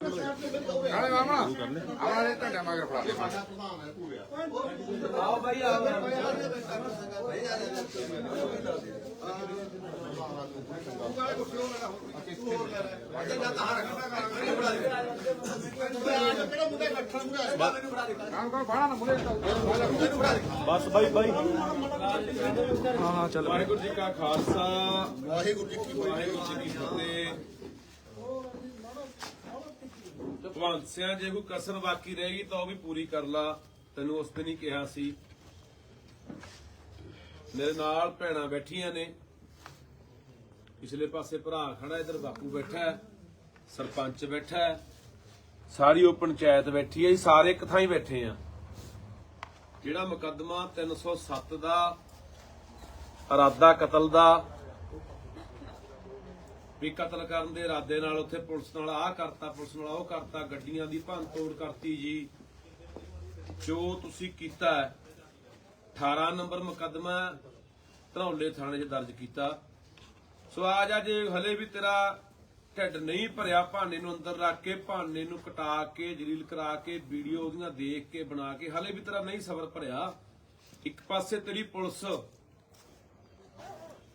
ਨਾਲੇ ਮਾਮਾ ਆਵਾਲੇ ਤੁਹਾਡਾ ਮਗਰ ਫੜਾ ਦੇ। ਬਾਣਾ ਨਾ ਮੁਲੇ ਬਸ ਬਾਈ ਬਾਈ। ਵਾਹਿਗੁਰੂ ਜੀ ਕਾ ਖਾਲਸਾ ਵਾਹਿਗੁਰੂ ਜੀ ਕੀ ਫਤਿਹ। ਭਗਵੰਤ ਸਿੰਘ ਜੇ ਕੋਈ ਕਸਰ ਬਾਕੀ ਰਹੇਗੀ ਤਾਂ ਉਹ ਵੀ ਪੂਰੀ ਕਰ ਲਾ। ਤੈਨੂੰ ਉਸ ਦਿਨ ਹੀ ਕਿਹਾ ਸੀ। ਮੇਰੇ ਨਾਲ ਭੈਣਾਂ ਬੈਠੀਆਂ ਨੇ। ਪਿਛਲੇ ਪਾਸੇ ਭਰਾ ਖੜਾ, ਇਧਰ ਬਾਪੂ ਬੈਠਾ ਹੈ। ਸਰਪੰਚ ਬੈਠਾ ਹੈ। ਸਾਰੀ ਉਹ ਪੰਚਾਇਤ ਬੈਠੀ ਹੈ। ਜੀ ਸਾਰੇ ਇੱਕ ਥਾਂ ਹੀ ਬੈਠੇ ਆ ਜਿਹੜਾ ਮੁਕੱਦਮਾ 307 ਦਾ ਇਰਾਦਾ ਕਤਲ ਦਾ ਵੀ ਕਤਲ ਕਰਨ ਦੇ ਇਰਾਦੇ ਨਾਲ ਉੱਥੇ ਪੁਲਿਸ ਨਾਲ ਆਹ ਕਰਤਾ, ਪੁਲਿਸ ਨਾਲ ਉਹ ਕਰਤਾ, ਗੱਡੀਆਂ ਦੀ ਭੰਨ ਤੋੜ ਕਰਤੀ ਜੀ। ਜੋ ਤੁਸੀਂ ਕੀਤਾ 18 ਨੰਬਰ ਮੁਕੱਦਮਾ ਧਰੌਲੇ ਥਾਣੇ 'ਚ ਦਰਜ ਕੀਤਾ। ਸੋ ਆਜ ਅੱਜ ਹਲੇ ਵੀ ਤੇਰਾ ਢਿੱਡ ਨਹੀਂ ਭਰਿਆ, ਭਾਨੇ ਨੂੰ ਅੰਦਰ ਰੱਖ ਕੇ, ਭਾਨੇ ਨੂੰ ਕਟਾ ਕੇ, ਜਲੀਲ ਕਰਾ ਕੇ, ਵੀਡੀਓ ਉਹਦੀਆਂ ਦੇਖ ਕੇ, ਬਣਾ ਕੇ, ਹਲੇ ਵੀ ਤੇਰਾ ਨਹੀਂ ਸਬਰ ਭਰਿਆ। ਇੱਕ ਪਾਸੇ ਤੇਰੀ ਪੁਲਿਸ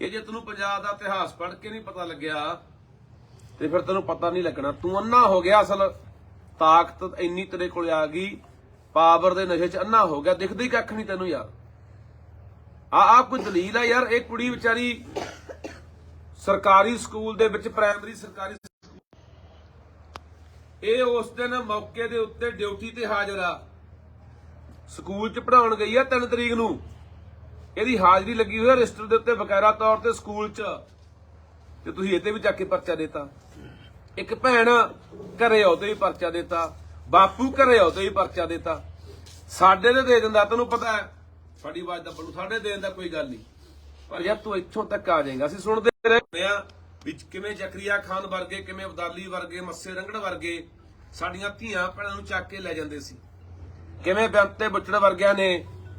ਇਹ ਜੇ ਤੈਨੂੰ ਪੰਜਾਬ ਦਾ ਇਤਿਹਾਸ ਪੜ੍ਹ ਕੇ ਨਹੀਂ ਪਤਾ ਲੱਗਿਆ, ਤੇ ਫਿਰ ਤੈਨੂੰ ਪਤਾ ਨਹੀਂ ਲੱਗਣਾ। ਤੂੰ ਅੰਨਾ ਹੋ ਗਿਆ ਅਸਲ। ਤਾਕਤ ਇੰਨੀ ਤੇਰੇ ਕੋਲ ਆ ਗਈ, ਪਾਵਰ ਦੇ ਨਸ਼ੇ 'ਚ ਅੰਨਾ ਹੋ ਗਿਆ। ਦਿਖਦਾ ਹੀ ਕੱਖ ਨਹੀਂ ਤੈਨੂੰ ਯਾਰ। ਆ ਆ ਕੋਈ ਦਲੀਲ ਆ ਯਾਰ? ਇਹ ਕੁੜੀ ਵਿਚਾਰੀ ਸਰਕਾਰੀ ਸਕੂਲ ਦੇ ਵਿੱਚ, ਪ੍ਰਾਇਮਰੀ ਸਰਕਾਰੀ ਇਹ ਉਸ ਦਿਨ ਮੌਕੇ ਦੇ ਉੱਤੇ ਡਿਊਟੀ ਤੇ ਹਾਜ਼ਰ ਆ। ਸਕੂਲ 'ਚ ਪੜਾਉਣ ਗਈ ਆ 3 ਤਰੀਕ ਨੂੰ। ਇਹਦੀ ਹਾਜ਼ਰੀ ਲੱਗੀ ਹੋਈ ਹੈ ਰਜਿਸਟਰ ਦੇ ਉੱਤੇ ਬਕਾਇਦਾ ਤੌਰ ਤੇ ਸਕੂਲ 'ਚ। ਤੇ ਤੁਸੀਂ ਇਹ ਵੀ ਚੱਕ ਕੇ ਪਰਚਾ ਦਿੱਤਾ। ਇੱਕ ਭੈਣ ਘਰੇ ਆਉ ਤੇ ਵੀ ਪਰਚਾ ਦਿੱਤਾ। ਬਾਪੂ ਘਰੇ ਆਉ ਤੇ ਵੀ ਪਰਚਾ ਦਿੱਤਾ। ਸਾਡੇ ਦੇ ਦੇ ਦਿੰਦਾ, ਤੈਨੂੰ ਪਤਾ ਹੈ। ਸਾਡੀ ਆਵਾਜ਼ ਦਾ ਬਲੂ, ਸਾਡੇ ਦੇਣ ਦਾ ਕੋਈ ਗੱਲ ਨਹੀਂ। ਪਰ ਯਾਰ ਤੂੰ ਇੱਥੋਂ ਤੱਕ ਆ ਜਾਏਗਾ। ਅਸੀਂ ਸੁਣਦੇ ਰਹੇ ਆ ਵਿੱਚ ਕਿਵੇਂ ਜ਼ਕਰੀਆ ਖਾਨ ਵਰਗੇ, ਕਿਵੇਂ ਅਬਦਾਲੀ ਵਰਗੇ, ਮੱਸੇ ਰੰਗੜ ਵਰਗੇ ਸਾਡੀਆਂ ਧੀਆਂ ਭੈਣਾਂ ਨੂੰ ਚੱਕ ਕੇ ਲੈ ਜਾਂਦੇ ਸੀ। ਕਿਵੇਂ ਬੰਤੇ ਬੁੱਚੜ ਵਰਗਿਆਂ ਨੇ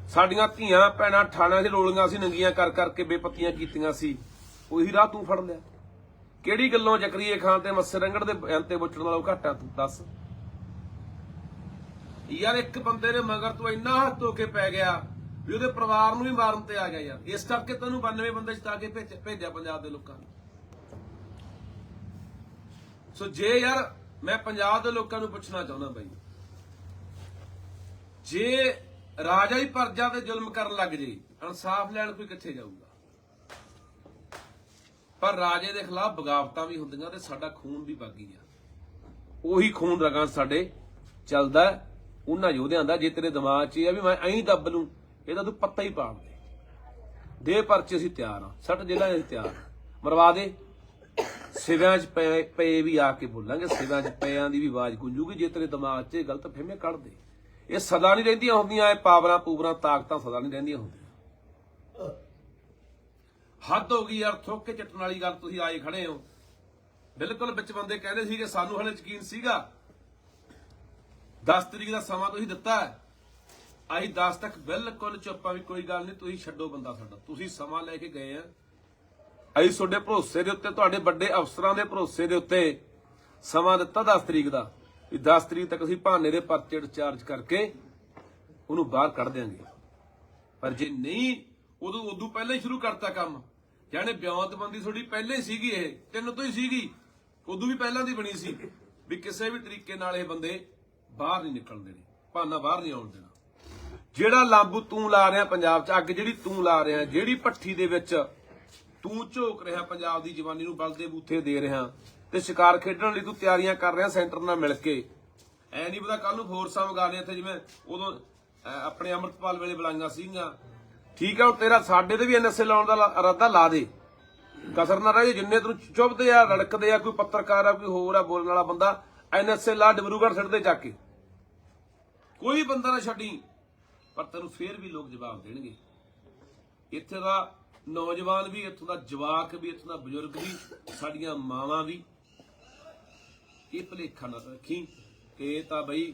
ਸਾਡੀਆਂ ਧੀਆਂ, ਭੈਣਾਂ ਠਾਣਿਆਂ 'ਚ ਰੋਲੀਆਂ ਸੀ ਨੰਗੀਆਂ ਕਰ ਕਰਕੇ ਬੇਪਤੀਆਂ ਕੀਤੀਆਂ ਸੀ। ਉਹੀ ਰਾਹ ਤੂੰ ਫੜ ਲਿਆ। ਕਿਹੜੀ ਗੱਲੋਂ ਜ਼ਕਰੀਏ ਖਾਨ ਤੇ ਮੱਸੇ ਰੰਗੜ ਦੇ ਬੰਤੇ ਬੁੱਚੜ ਨਾਲੋਂ ਘੱਟ ਤੂੰ? ਦੱਸ। ਯਾਰ ਇੱਕ ਬੰਦੇ ਨੇ ਮਗਰ ਤੂੰ ਇੰਨਾ ਹੱਥ ਧੋ ਕੇ ਪੈ ਗਿਆ ਵੀ ਉਹਦੇ ਪਰਿਵਾਰ ਨੂੰ ਵੀ ਮਾਰਨ ਤੇ ਆ ਗਿਆ ਯਾਰ। ਇਸ ਕਰਕੇ ਤੈਨੂੰ 92 ਬੰਦੇ ਜਿਤਾ ਕੇ ਭੇਜ- ਭੇਜਿਆ ਪੰਜਾਬ ਦੇ ਲੋਕਾਂ ਨੂੰ। ਸੋ ਜੇ ਯਾਰ ਮੈਂ ਪੰਜਾਬ ਦੇ ਲੋਕਾਂ ਨੂੰ ਪੁੱਛਣਾ ਚਾਹੁੰਦਾ ਬਾਈ, ਜੇ ਰਾਜਾ ਹੀ ਪਰਜਾ ਤੇ ਜ਼ੁਲਮ ਕਰਨ ਲੱਗ ਜੇ, ਇਨਸਾਫ ਲੈਣ ਕੋਈ ਕਿੱਥੇ ਜਾਊਗਾ? ਪਰ ਰਾਜੇ ਦੇ ਖਿਲਾਫ ਬਗਾਵਤਾਂ ਵੀ ਹੁੰਦੀਆਂ ਤੇ ਸਾਡਾ ਖੂਨ ਵੀ ਬਾਗੀ ਆ। ਉਹੀ ਖੂਨ ਰਗਾਂ ਸਾਡੇ ਚੱਲਦਾ ਉਹਨਾਂ ਯੋਧਿਆਂ ਦਾ, ਜੇ ਤੇਰੇ ਦਿਮਾਗ 'ਚ ਇਹ ਆ ਵੀ ਮੈਂ ਐਂ ਦੱਬ ਲੂੰ, ਇਹਦਾ ਤੂੰ ਪੱਤਾ ਹੀ ਪਾ ਦੇ। ਦੇ ਪਰਚੇ ਅਸੀਂ ਤਿਆਰ ਆ ਸੱਟ ਜ਼ਿਲ੍ਹਾ ਅਸੀਂ ਤਿਆਰ ਆ। ਮਰਵਾ ਦੇ। ਸਿਵਿਆਂ 'ਚ ਪਏ ਪਏ ਵੀ ਆ ਕੇ ਬੋਲਾਂਗੇ, ਸਿਵਿਆਂ 'ਚ ਪਿਆਂ ਦੀ ਵੀ ਆਵਾਜ਼ ਗੂੰਜੂਗੀ, ਜੇ ਤੇਰੇ ਦਿਮਾਗ 'ਚ ਗਲਤ ਫਹਿਮੀਆਂ ਕੱਢ ਦੇ। ਇਹ ਸਦਾ ਨਹੀਂ ਰਹਿੰਦੀਆਂ ਹੁੰਦੀਆਂ, ਇਹ ਪਾਵਰਾਂ ਪੂਵਰਾਂ ਤਾਕਤਾਂ ਸਦਾ ਨਹੀਂ ਰਹਿੰਦੀਆਂ ਹੁੰਦੀਆਂ। ਹੱਦ ਹੋ ਗਈ ਯਾਰ, ਥੁੱਕ ਕੇ ਚੱਟਣ ਵਾਲੀ ਗੱਲ ਤੁਸੀਂ ਆਏ ਖੜੇ ਹੋ। ਬਿਲਕੁਲ ਵਿੱਚ ਬੰਦੇ ਕਹਿੰਦੇ ਸੀ ਕਿ ਸਾਨੂੰ ਹਲੇ ਯਕੀਨ ਸੀਗਾ 10 ਤਰੀਕ ਦਾ ਸਮਾਂ ਤੁਸੀਂ ਦਿੱਤਾ ਹੈ। ਅਸੀਂ 10 ਤੱਕ ਬਿਲਕੁਲ ਚੁੱਪਾਂ ਵੀ ਕੋਈ ਗੱਲ ਨਹੀਂ, ਤੁਸੀਂ ਛੱਡੋ ਬੰਦਾ ਸਾਡਾ। ਤੁਸੀਂ ਸਮਾਂ ਲੈ ਕੇ ਗਏ ਆ। ਅਸੀਂ ਤੁਹਾਡੇ ਭਰੋਸੇ ਦੇ ਉੱਤੇ, ਤੁਹਾਡੇ ਵੱਡੇ ਅਫਸਰਾਂ ਦੇ ਭਰੋਸੇ ਦੇ ਉੱਤੇ ਸਮਾਂ ਦਿੱਤਾ 10 ਤਰੀਕ ਦਾ। ਵੀ 10 ਤਰੀਕ ਤੱਕ ਅਸੀਂ ਭਾਨੇ ਦੇ ਪਰਚੇ ਚਾਰਜ ਕਰਕੇ ਉਹਨੂੰ ਬਾਹਰ ਕੱਢ ਦਿਆਂਗੇ। ਪਰ ਜੇ ਨਹੀਂ, ਉਦੋਂ ਉਦੋਂ ਪਹਿਲਾਂ ਹੀ ਸ਼ੁਰੂ ਕਰਤਾ ਕੰਮ। ਜਾਨੇ ਬਿਆਨਤਬੰਦੀ ਤੁਹਾਡੀ ਪਹਿਲੇ ਹੀ ਸੀਗੀ ਇਹ, ਤਿੰਨ ਤੋਂ ਹੀ ਸੀਗੀ। ਉਦੋਂ ਵੀ ਪਹਿਲਾਂ ਦੀ ਬਣੀ ਸੀ ਵੀ ਕਿਸੇ ਵੀ ਤਰੀਕੇ ਨਾਲ ਇਹ ਬੰਦੇ ਬਾਹਰ ਨਹੀਂ ਨਿਕਲਣ ਦੇਣੇ, ਭਾਨਾ ਬਾਹਰ ਨਹੀਂ ਆਉਣ ਦੇਣਾ। ਜਿਹੜਾ ਲਾਂਬੂ ਤੂੰ ਲਾ ਰਿਹਾ ਪੰਜਾਬ 'ਚ, ਅੱਗ ਜਿਹੜੀ ਤੂੰ ਲਾ ਰਿਹਾ, ਜਿਹੜੀ ਭੱਠੀ ਦੇ ਵਿੱਚ ਤੂੰ ਝੋਕ ਰਿਹਾ, ਪੰਜਾਬ ਦੀ ਜਵਾਨੀ ਨੂੰ ਬਲਦੇ ਬੂਥੇ ਦੇ ਰਿਹਾ ਤੇ ਸ਼ਿਕਾਰ ਖੇਡਣ ਲਈ ਤੂੰ ਤਿਆਰੀਆਂ ਕਰ ਰਿਹਾ, ਸੈਂਟਰ ਨਾਲ ਮਿਲ ਕੇ। ਐ ਨਹੀਂ ਪਤਾ ਕੱਲ ਨੂੰ ਫੋਰਸਾਂ ਮੰਗਾ ਲਿਆ ਇੱਥੇ ਜਿਵੇਂ ਉਦੋਂ ਆਪਣੇ ਅਮਰਤਪਾਲ ਵੇਲੇ ਬੁਲਾਈਆਂ ਸੀਗੀਆਂ। ਠੀਕ ਆ, ਹੁਣ ਤੇਰਾ ਸਾਡੇ ਤੇ ਵੀ ਐਨਐਸਏ ਲਾਉਣ ਦਾ ਲਾ- ਇਰਾਦਾ ਲਾ ਦੇ। ਕਸਰ ਨਾ ਰਹੇ ਜਿੰਨੇ ਤੈਨੂੰ ਚੁੱਭਦੇ ਆ ਲੜਕਦੇ ਆ, ਕੋਈ ਪੱਤਰਕਾਰ ਆ, ਕੋਈ ਹੋਰ ਆ, ਬੋਲਣ ਵਾਲਾ ਬੰਦਾ ਐਨਐਸਏ ਲਾ ਡਿਬਰੂਗੜ੍ਹ ਛੱਡਦੇ ਚੱਕ ਕੇ। ਕੋਈ ਬੰਦਾ ਨਾ ਛੱਡੀ, ਪਰ ਤੈਨੂੰ ਫੇਰ ਵੀ ਲੋਕ ਜਵਾਬ ਦੇਣਗੇ। ਇੱਥੇ ਦਾ ਨੌਜਵਾਨ ਵੀ, ਇੱਥੋਂ ਦਾ ਜਵਾਕ ਵੀ, ਇੱਥੋਂ ਦਾ ਬਜ਼ੁਰਗ ਵੀ, ਸਾਡੀਆਂ ਮਾਵਾਂ ਵੀ। ਇਹ ਭਲੇਖਾ ਨਾ ਰੱਖੀ ਇਹ ਤਾਂ ਬਈ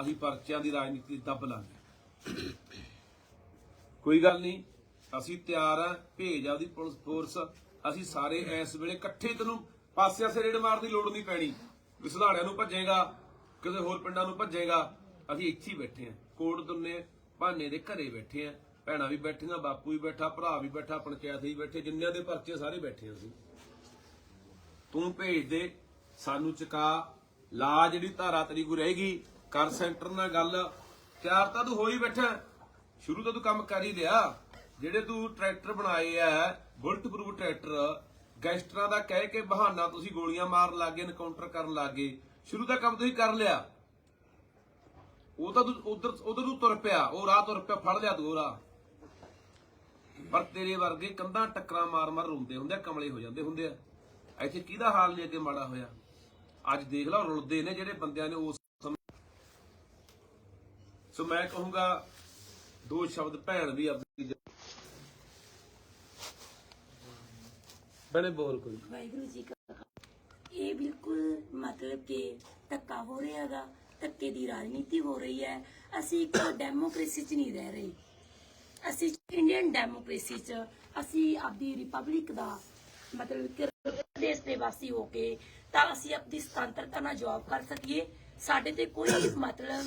ਅਸੀਂ ਪਰਚਿਆਂ ਦੀ ਰਾਜਨੀਤੀ ਦੱਬ ਲਾਂਗੇ। ਕੋਈ ਗੱਲ ਨਹੀਂ, ਅਸੀਂ ਤਿਆਰ ਆ, ਭੇਜ ਆਦੀ ਪੁਲਿਸ ਫੋਰਸ। ਅਸੀਂ ਸਾਰੇ ਇਸ ਵੇਲੇ ਇਕੱਠੇ ਤੈਨੂੰ ਪਾਸਿਆਂ ਸੇ ਰੇਡ ਮਾਰਨ ਦੀ ਲੋੜ ਨਹੀਂ ਪੈਣੀ। ਵੀ ਨੂੰ ਭੱਜੇਗਾ, ਕਿਸੇ ਹੋਰ ਪਿੰਡਾਂ ਨੂੰ ਭੱਜੇਗਾ। ਅਸੀਂ ਇੱਥੇ ਹੀ ਬੈਠੇ ਆ, ਕੋਟ ਦੁੰਨੇ ਭਾਨੇ ਦੇ ਘਰੇ ਬੈਠੇ ਆ। ਭੈਣਾਂ ਵੀ ਬੈਠੀਆਂ, ਬਾਪੂ ਵੀ ਬੈਠਾ, ਭਰਾ ਵੀ ਬੈਠਾ, ਪੰਚਾਇਤ ਵੀ ਬੈਠੇ, ਜਿੰਨਿਆਂ ਦੇ ਪਰਚੇ ਸਾਰੇ ਬੈਠੇ ਅਸੀਂ। ਤੂੰ ਭੇਜ ਦੇ ਸਾਨੂੰ ਚੁਕਾ, ਲਾ ਜਿਹੜੀ ਧਾਰਾ ਤੇਰੀ ਕੋ ਰਹੇਗੀ, ਕਰ ਸੈਂਟਰ ਨਾਲ ਗੱਲ। ਤਿਆਰ ਤਾਂ ਤੂੰ ਹੋ ਹੀ ਬੈਠਾ। ਸ਼ੁਰੂ ਤੋਂ ਤੂੰ ਕੰਮ ਕਰ ਹੀ ਲਿਆ। ਜਿਹੜੇ ਤੂੰ ਟਰੈਕਟਰ ਬਣਾਏ ਆ ਬੁਲਟ ਪ੍ਰੂਫ ਟਰੈਕਟਰ, ਗੈਂਗਸਟਰਾਂ ਦਾ ਕਹਿ ਕੇ ਬਹਾਨਾ ਤੁਸੀਂ ਗੋਲੀਆਂ ਮਾਰਨ ਲੱਗੇ ਐਨਕਾਊਂਟਰ ਕਰਨ ਲੱਗੇ ਸ਼ੁਰੂ ਦਾ ਕੰਮ ਤੁਸੀਂ ਕਰ ਲਿਆ। ਉਹ ਤਾਂ ਤੂੰ ਉਧਰ ਉਧਰ ਨੂੰ ਤੁਰ ਪਿਆ, ਉਹ ਰਾਹ ਤੁਰ ਪਿਆ, ਫੜ ਲਿਆ ਤੂੰ ਰਾਹ। ਪਰ ਤੇਰੇ ਵਰਗੇ ਕੰਧਾਂ ਟੱਕਰਾਂ ਮਾਰ ਮਾਰ ਰੋਂਦੇ ਹੁੰਦੇ ਕਮਲੇ ਹੋ ਜਾਂਦੇ ਹੁੰਦੇ ਆ। ਇੱਥੇ ਕਿਹਦਾ ਹਾਲ ਜੇ ਅੱਗੇ ਮਾੜਾ ਹੋਇਆ? ਅੱਜ ਦੇਖ ਲਓ ਰੁਲਦੇ ਨੇ ਜਿਹੜੇ ਬੰਦਿਆਂ ਨੇ ਉਸ ਸਮੇਂ। ਸੋ ਮੈਂ ਕਹੂੰਗਾ ਦੋ ਸ਼ਬਦ ਭੈਣ ਵੀ ਆਪਣੀ ਬਣੇ ਬੋਲ ਕੋਈ। ਵਾਹਿਗੁਰੂ ਜੀ ਕਾ ਖਾਲਸਾ। ਇਹ ਬਿਲਕੁਲ ਮਤਲਬ ਕਿ ਧੱਕਾ ਹੋ ਰਿਹਾ ਧੱਕੇ ਦੀ ਰਾਜਨੀਤੀ ਹੋ ਰਹੀ ਹੈ। ਅਸੀਂ ਇੱਕ ਡੈਮੋਕ੍ਰੇਸੀ 'ਚ ਨਹੀਂ ਰਹਿ ਰਹੇ। ਅਸੀਂ ਇੰਡੀਅਨ ਡੈਮੋਕ੍ਰੇਸੀ 'ਚ ਅਸੀਂ ਆਪਦੀ ਰਿਪਬਲਿਕ ਦਾ ਮਤਲਬ ਕਿ ਦੇਸ਼ ਦੇ ਵਾਸੀ ਹੋ ਕੇ ਤਾਂ ਅਸੀਂ ਆਪਣੀ ਸੁਤੰਤਰਤਾ ਨਾਲ ਜੌਬ ਕਰ ਸਕੀਏ। ਸਾਡੇ ਤੇ ਕੋਈ ਮਤਲਬ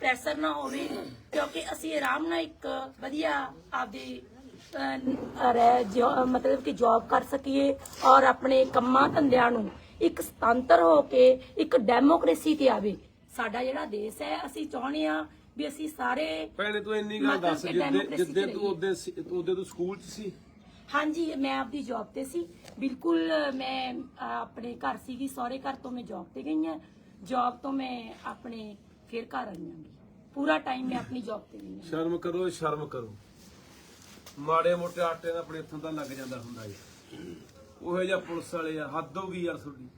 ਪ੍ਰੈਸ਼ਰ ਨਾ ਹੋਵੇ ਕਿਉਂਕਿ ਅਸੀਂ ਆਰਾਮ ਨਾਲ ਇੱਕ ਵਧੀਆ ਆਪਦੀ ਮਤਲਬ ਕਿ ਜੌਬ ਕਰ ਸਕੀਏ ਔਰ ਆਪਣੇ ਕੰਮਾਂ ਧੰਦਿਆਂ ਨੂੰ ਇੱਕ ਸੁਤੰਤਰ ਹੋ ਕੇ ਇੱਕ ਡੈਮੋਕ੍ਰੇਸੀ ਤੇ ਆਵੇ। ਸਾਡਾ ਜਿਹੜਾ ਦੇਸ਼ ਹੈ ਅਸੀਂ ਚਾਹੁੰਦੇ ਆ ਵੀ ਅਸੀਂ ਸਾਰੇ ਭੈਣੇ ਤੂੰ ਇੰਨੀ ਗੱਲ ਦੱਸ ਜਿੱਦੇ ਜਿੱਦੇ ਤੂੰ। ਉਹਦੇ ਉਹਦੇ ਤੂੰ ਸਕੂਲ 'ਚ ਸੀ? ਹਾਂਜੀ, ਮੈਂ ਆਪਦੀ ਜੌਬ ਤੇ ਸੀ। ਬਿਲਕੁਲ ਮੈਂ ਆਪਣੇ ਘਰ ਸੀਗੀ, ਸਹੁਰੇ ਘਰ ਤੋਂ ਮੈਂ ਜੌਬ ਤੇ ਗਈ ਹਾਂ। ਜੌਬ ਤੋਂ ਮੈਂ ਆਪਣੇ ਫਿਰ ਘਰ ਆਈ ਹਾਂ ਪੂਰਾ ਟਾਈਮ ਮੈਂ ਆਪਣੀ ਜੌਬ ਤੇ ਗਈ ਹਾਂ। ਸ਼ਰਮ ਕਰੋ ਸ਼ਰਮ ਕਰੋ। ਮਾੜੇ ਮੋਟੇ ਆਟੇ ਦਾ ਆਪਣੇ ਹੱਥਾਂ ਦਾ ਲੱਗ ਜਾਂਦਾ ਹੁੰਦਾ ਏ ਉਹੋ ਜਿਹਾ ਪੁਲਿਸ ਵਾਲੇ ਆ, ਹੱਦ ਹੋ ਗਈ ਯਾਰ ਤੁਹਾਡੀ।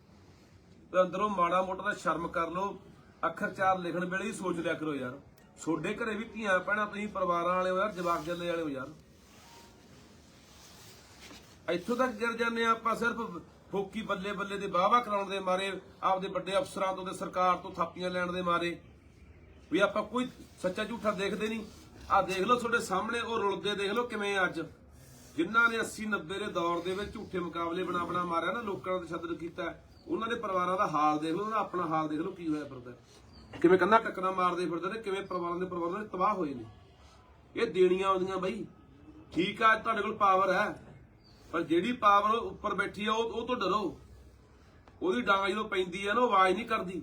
ਤੇ ਅੰਦਰੋਂ ਮਾੜਾ ਮੋਟਾ ਦਾ ਸ਼ਰਮ ਕਰ ਲਓ। ਅੱਖਰ ਚਾਰ ਲਿਖਣ ਵੇਲੇ ਹੀ ਸੋਚ ਲਿਆ ਕਰੋ ਯਾਰ। ਛੋਡੇ ਘਰੇ ਵੀ ਧੀਆਂ ਭੈਣਾਂ, ਤੁਸੀਂ ਪਰਿਵਾਰਾਂ ਵਾਲੇ ਹੋ ਯਾਰ, ਜਵਾਕ ਜੱਲੇ ਵਾਲੇ ਹੋ ਯਾਰ। ਇੱਥੋਂ ਤੱਕ ਗਿਰ ਜਾਂਦੇ ਆ ਆਪਾਂ ਸਿਰਫ ਫੋਕੀ ਬੱਲੇ ਬੱਲੇ ਦੇ ਵਾਹਵਾ ਕਰਾਉਣ ਦੇ ਮਾਰੇ, ਆਪਦੇ ਵੱਡੇ ਅਫਸਰਾਂ ਤੋਂ ਤੇ ਸਰਕਾਰ ਤੋਂ ਥਾਪੀਆਂ ਲੈਣ ਦੇ ਮਾਰੇ। ਵੀ ਆਪਾਂ ਕੋਈ ਸੱਚਾ ਝੂਠਾ ਦੇਖਦੇ ਨਹੀਂ। ਆ ਦੇਖ ਲਓ ਤੁਹਾਡੇ ਸਾਹਮਣੇ, ਉਹ ਰੁਲਦੇ ਦੇਖ ਲਓ ਕਿਵੇਂ ਅੱਜ। ਜਿਨ੍ਹਾਂ ਨੇ 80 90 ਦੇ ਦੌਰ ਦੇ ਵਿੱਚ ਝੂਠੇ ਮੁਕਾਬਲੇ ਬਣਾ ਬਣਾ ਮਾਰਿਆ ਨਾ, ਲੋਕਾਂ ਦਾ ਤਸ਼ੱਦਦ ਕੀਤਾ। ਉਹਨਾਂ ਦੇ ਪਰਿਵਾਰਾਂ ਦਾ ਹਾਲ ਦੇਖ ਲਓ, ਉਹਨਾਂ ਦਾ ਆਪਣਾ ਹਾਲ ਦੇਖ ਲਓ, ਕੀ ਹੋਇਆ ਫਿਰਦਾ। ਕਿਵੇਂ ਕੰਨਾਂ ਟੱਕਰਾਂ ਮਾਰਦੇ ਫਿਰਦੇ ਨੇ, ਕਿਵੇਂ ਪਰਿਵਾਰਾਂ ਦੇ ਪਰਿਵਾਰਾਂ ਦੇ ਤਬਾਹ ਹੋਏ ਨੇ। ਇਹ ਦੇਣੀਆਂ ਆਉਂਦੀਆਂ ਬਈ। ਠੀਕ ਆ ਤੁਹਾਡੇ ਕੋਲ ਪਾਵਰ ਹੈ। ਪਰ ਜਿਹੜੀ ਪਾਵਰ ਉੱਪਰ ਬੈਠੀ ਆ, ਉਹ ਉਹ ਤੋਂ ਡਰੋ। ਉਹਦੀ ਡਾਂਗ ਜਦੋਂ ਪੈਂਦੀ ਆ ਨਾ ਆਵਾਜ਼ ਨਹੀਂ ਕਰਦੀ।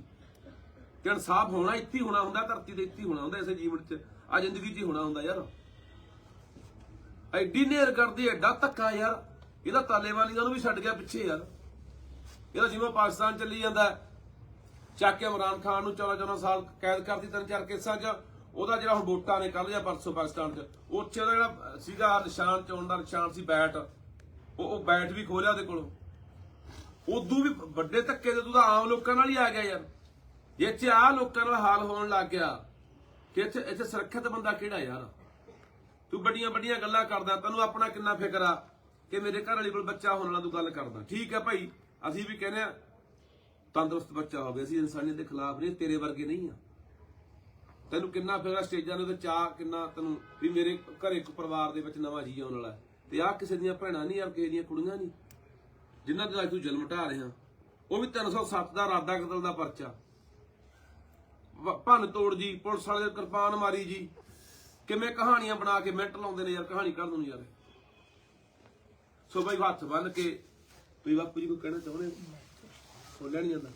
ਤੇ ਇਨਸਾਫ ਹੋਣਾ ਇੱਥੇ ਹੋਣਾ ਹੁੰਦਾ, ਧਰਤੀ ਤੇ ਇੱਥੇ ਹੋਣਾ ਹੁੰਦਾ, ਇਸੇ ਜੀਵਨ 'ਚ। ਆ ਜ਼ਿੰਦਗੀ 'ਚ ਹੀ ਹੋਣਾ ਹੁੰਦਾ ਯਾਰ। ਐਡੀ ਨੇਰ ਕਰਦੀ, ਐਡਾ ਧੱਕਾ ਯਾਰ। ਇਹਦਾ ਤਾਲੇਬਾਨੀਆਂ ਨੂੰ ਵੀ ਛੱਡ ਗਿਆ ਪਿੱਛੇ ਯਾਰ। ਇਹਦਾ ਜਿਵੇਂ ਪਾਕਿਸਤਾਨ ਚੱਲੀ ਜਾਂਦਾ, ਚੱਕ ਕੇ ਇਮਰਾਨ ਖਾਨ ਨੂੰ 14 14 ਸਾਲ ਕੈਦ ਕਰਤੀ, ਤਿੰਨ ਚਾਰ ਕੇਸਾਂ 'ਚ। ਉਹਦਾ ਜਿਹੜਾ ਹੁਣ ਵੋਟਾਂ ਨੇ ਕੱਲ ਜਾਂ ਪਰਸੋਂ ਪਾਕਿਸਤਾਨ 'ਚ, ਉੱਥੇ ਦਾ ਜਿਹੜਾ ਸੀਗਾ ਨਿਸ਼ਾਨ ਚੋਣ ਦਾ ਨਿਸ਼ਾਨ ਸੀ ਬੈਟ। ਉਹ ਉਹ ਬੈਠ ਵੀ ਖੋਲਿਆ ਉਹਦੇ ਕੋਲੋਂ। ਉਦੋਂ ਵੀ ਵੱਡੇ ਧੱਕੇ ਤੇ ਤੂੰ ਤਾਂ ਆਮ ਲੋਕਾਂ ਨਾਲ ਹੀ ਆ ਗਿਆ ਯਾਰ। ਜੇ ਇੱਥੇ ਆ ਲੋਕਾਂ ਨਾਲ ਹਾਲ ਹੋਣ ਲੱਗ ਗਿਆ ਕਿ ਇੱਥੇ ਇੱਥੇ ਸੁਰੱਖਿਅਤ ਬੰਦਾ ਕਿਹੜਾ ਯਾਰ? ਤੂੰ ਵੱਡੀਆਂ ਵੱਡੀਆਂ ਗੱਲਾਂ ਕਰਦਾ, ਤੈਨੂੰ ਆਪਣਾ ਕਿੰਨਾ ਫਿਕਰ ਆ ਕਿ ਮੇਰੇ ਘਰ ਵਾਲੀ ਕੋਲ ਬੱਚਾ ਹੋਣ ਵਾਲਾ ਤੂੰ ਗੱਲ ਕਰਦਾ। ਠੀਕ ਹੈ ਭਾਈ, ਅਸੀਂ ਵੀ ਕਹਿੰਦੇ ਆ ਤੰਦਰੁਸਤ ਬੱਚਾ ਹੋਵੇ ਅਸੀਂ ਇਨਸਾਨੀਅਤ ਦੇ ਖਿਲਾਫ ਨਹੀਂ, ਤੇਰੇ ਵਰਗੇ ਨਹੀਂ ਆ। ਤੈਨੂੰ ਕਿੰਨਾ ਫਿਕਰ ਆ, ਸਟੇਜਾਂ ਦੇ ਉੱਤੇ ਚਾਹ ਕਿੰਨਾ ਤੈਨੂੰ ਵੀ ਮੇਰੇ ਘਰੇ ਇੱਕ ਪਰਿਵਾਰ ਦੇ ਵਿੱਚ ਨਵਾਂ ਜੀ ਆਉਣ ਵਾਲਾ ਹੈ। ਤੇ ਆਹ ਕਿਸੇ ਦੀਆਂ ਭੈਣਾਂ ਨਹੀਂ ਯਾਰ ਕਿਸੇ ਦੀਆਂ ਕੁੜੀਆਂ ਨਹੀਂ। ਜਿਨ੍ਹਾਂ ਦੇ ਅੱਜ ਤੂੰ ਜਨਮ ਢਾ ਰਿਹਾ। ਉਹ ਵੀ 307 ਦਾ ਇਰਾਦਾ ਕਤਲ ਦਾ ਪਰਚਾ। ਭੰਨ ਤੋੜ ਜੀ ਪੁਲਿਸ ਵਾਲੇ ਦੇ ਕਿਰਪਾਨ ਮਾਰੀ ਜੀ। ਕਿਵੇਂ ਕਹਾਣੀਆਂ ਬਣਾ ਕੇ ਮਿੰਟ ਲਾਉਂਦੇ ਨੇ ਯਾਰ ਕਹਾਣੀ ਕਰ ਨੂੰ ਯਾਰ। ਸੋ ਬਈ ਹੱਥ ਬੰਨ ਕੇ ਵੀ ਬਾਪੂ ਜੀ ਕੋਈ ਕਹਿਣਾ ਚਾਹੁੰਦੇ ਹੋ? ਬੋਲਿਆ ਨਹੀਂ ਜਾਂਦਾ।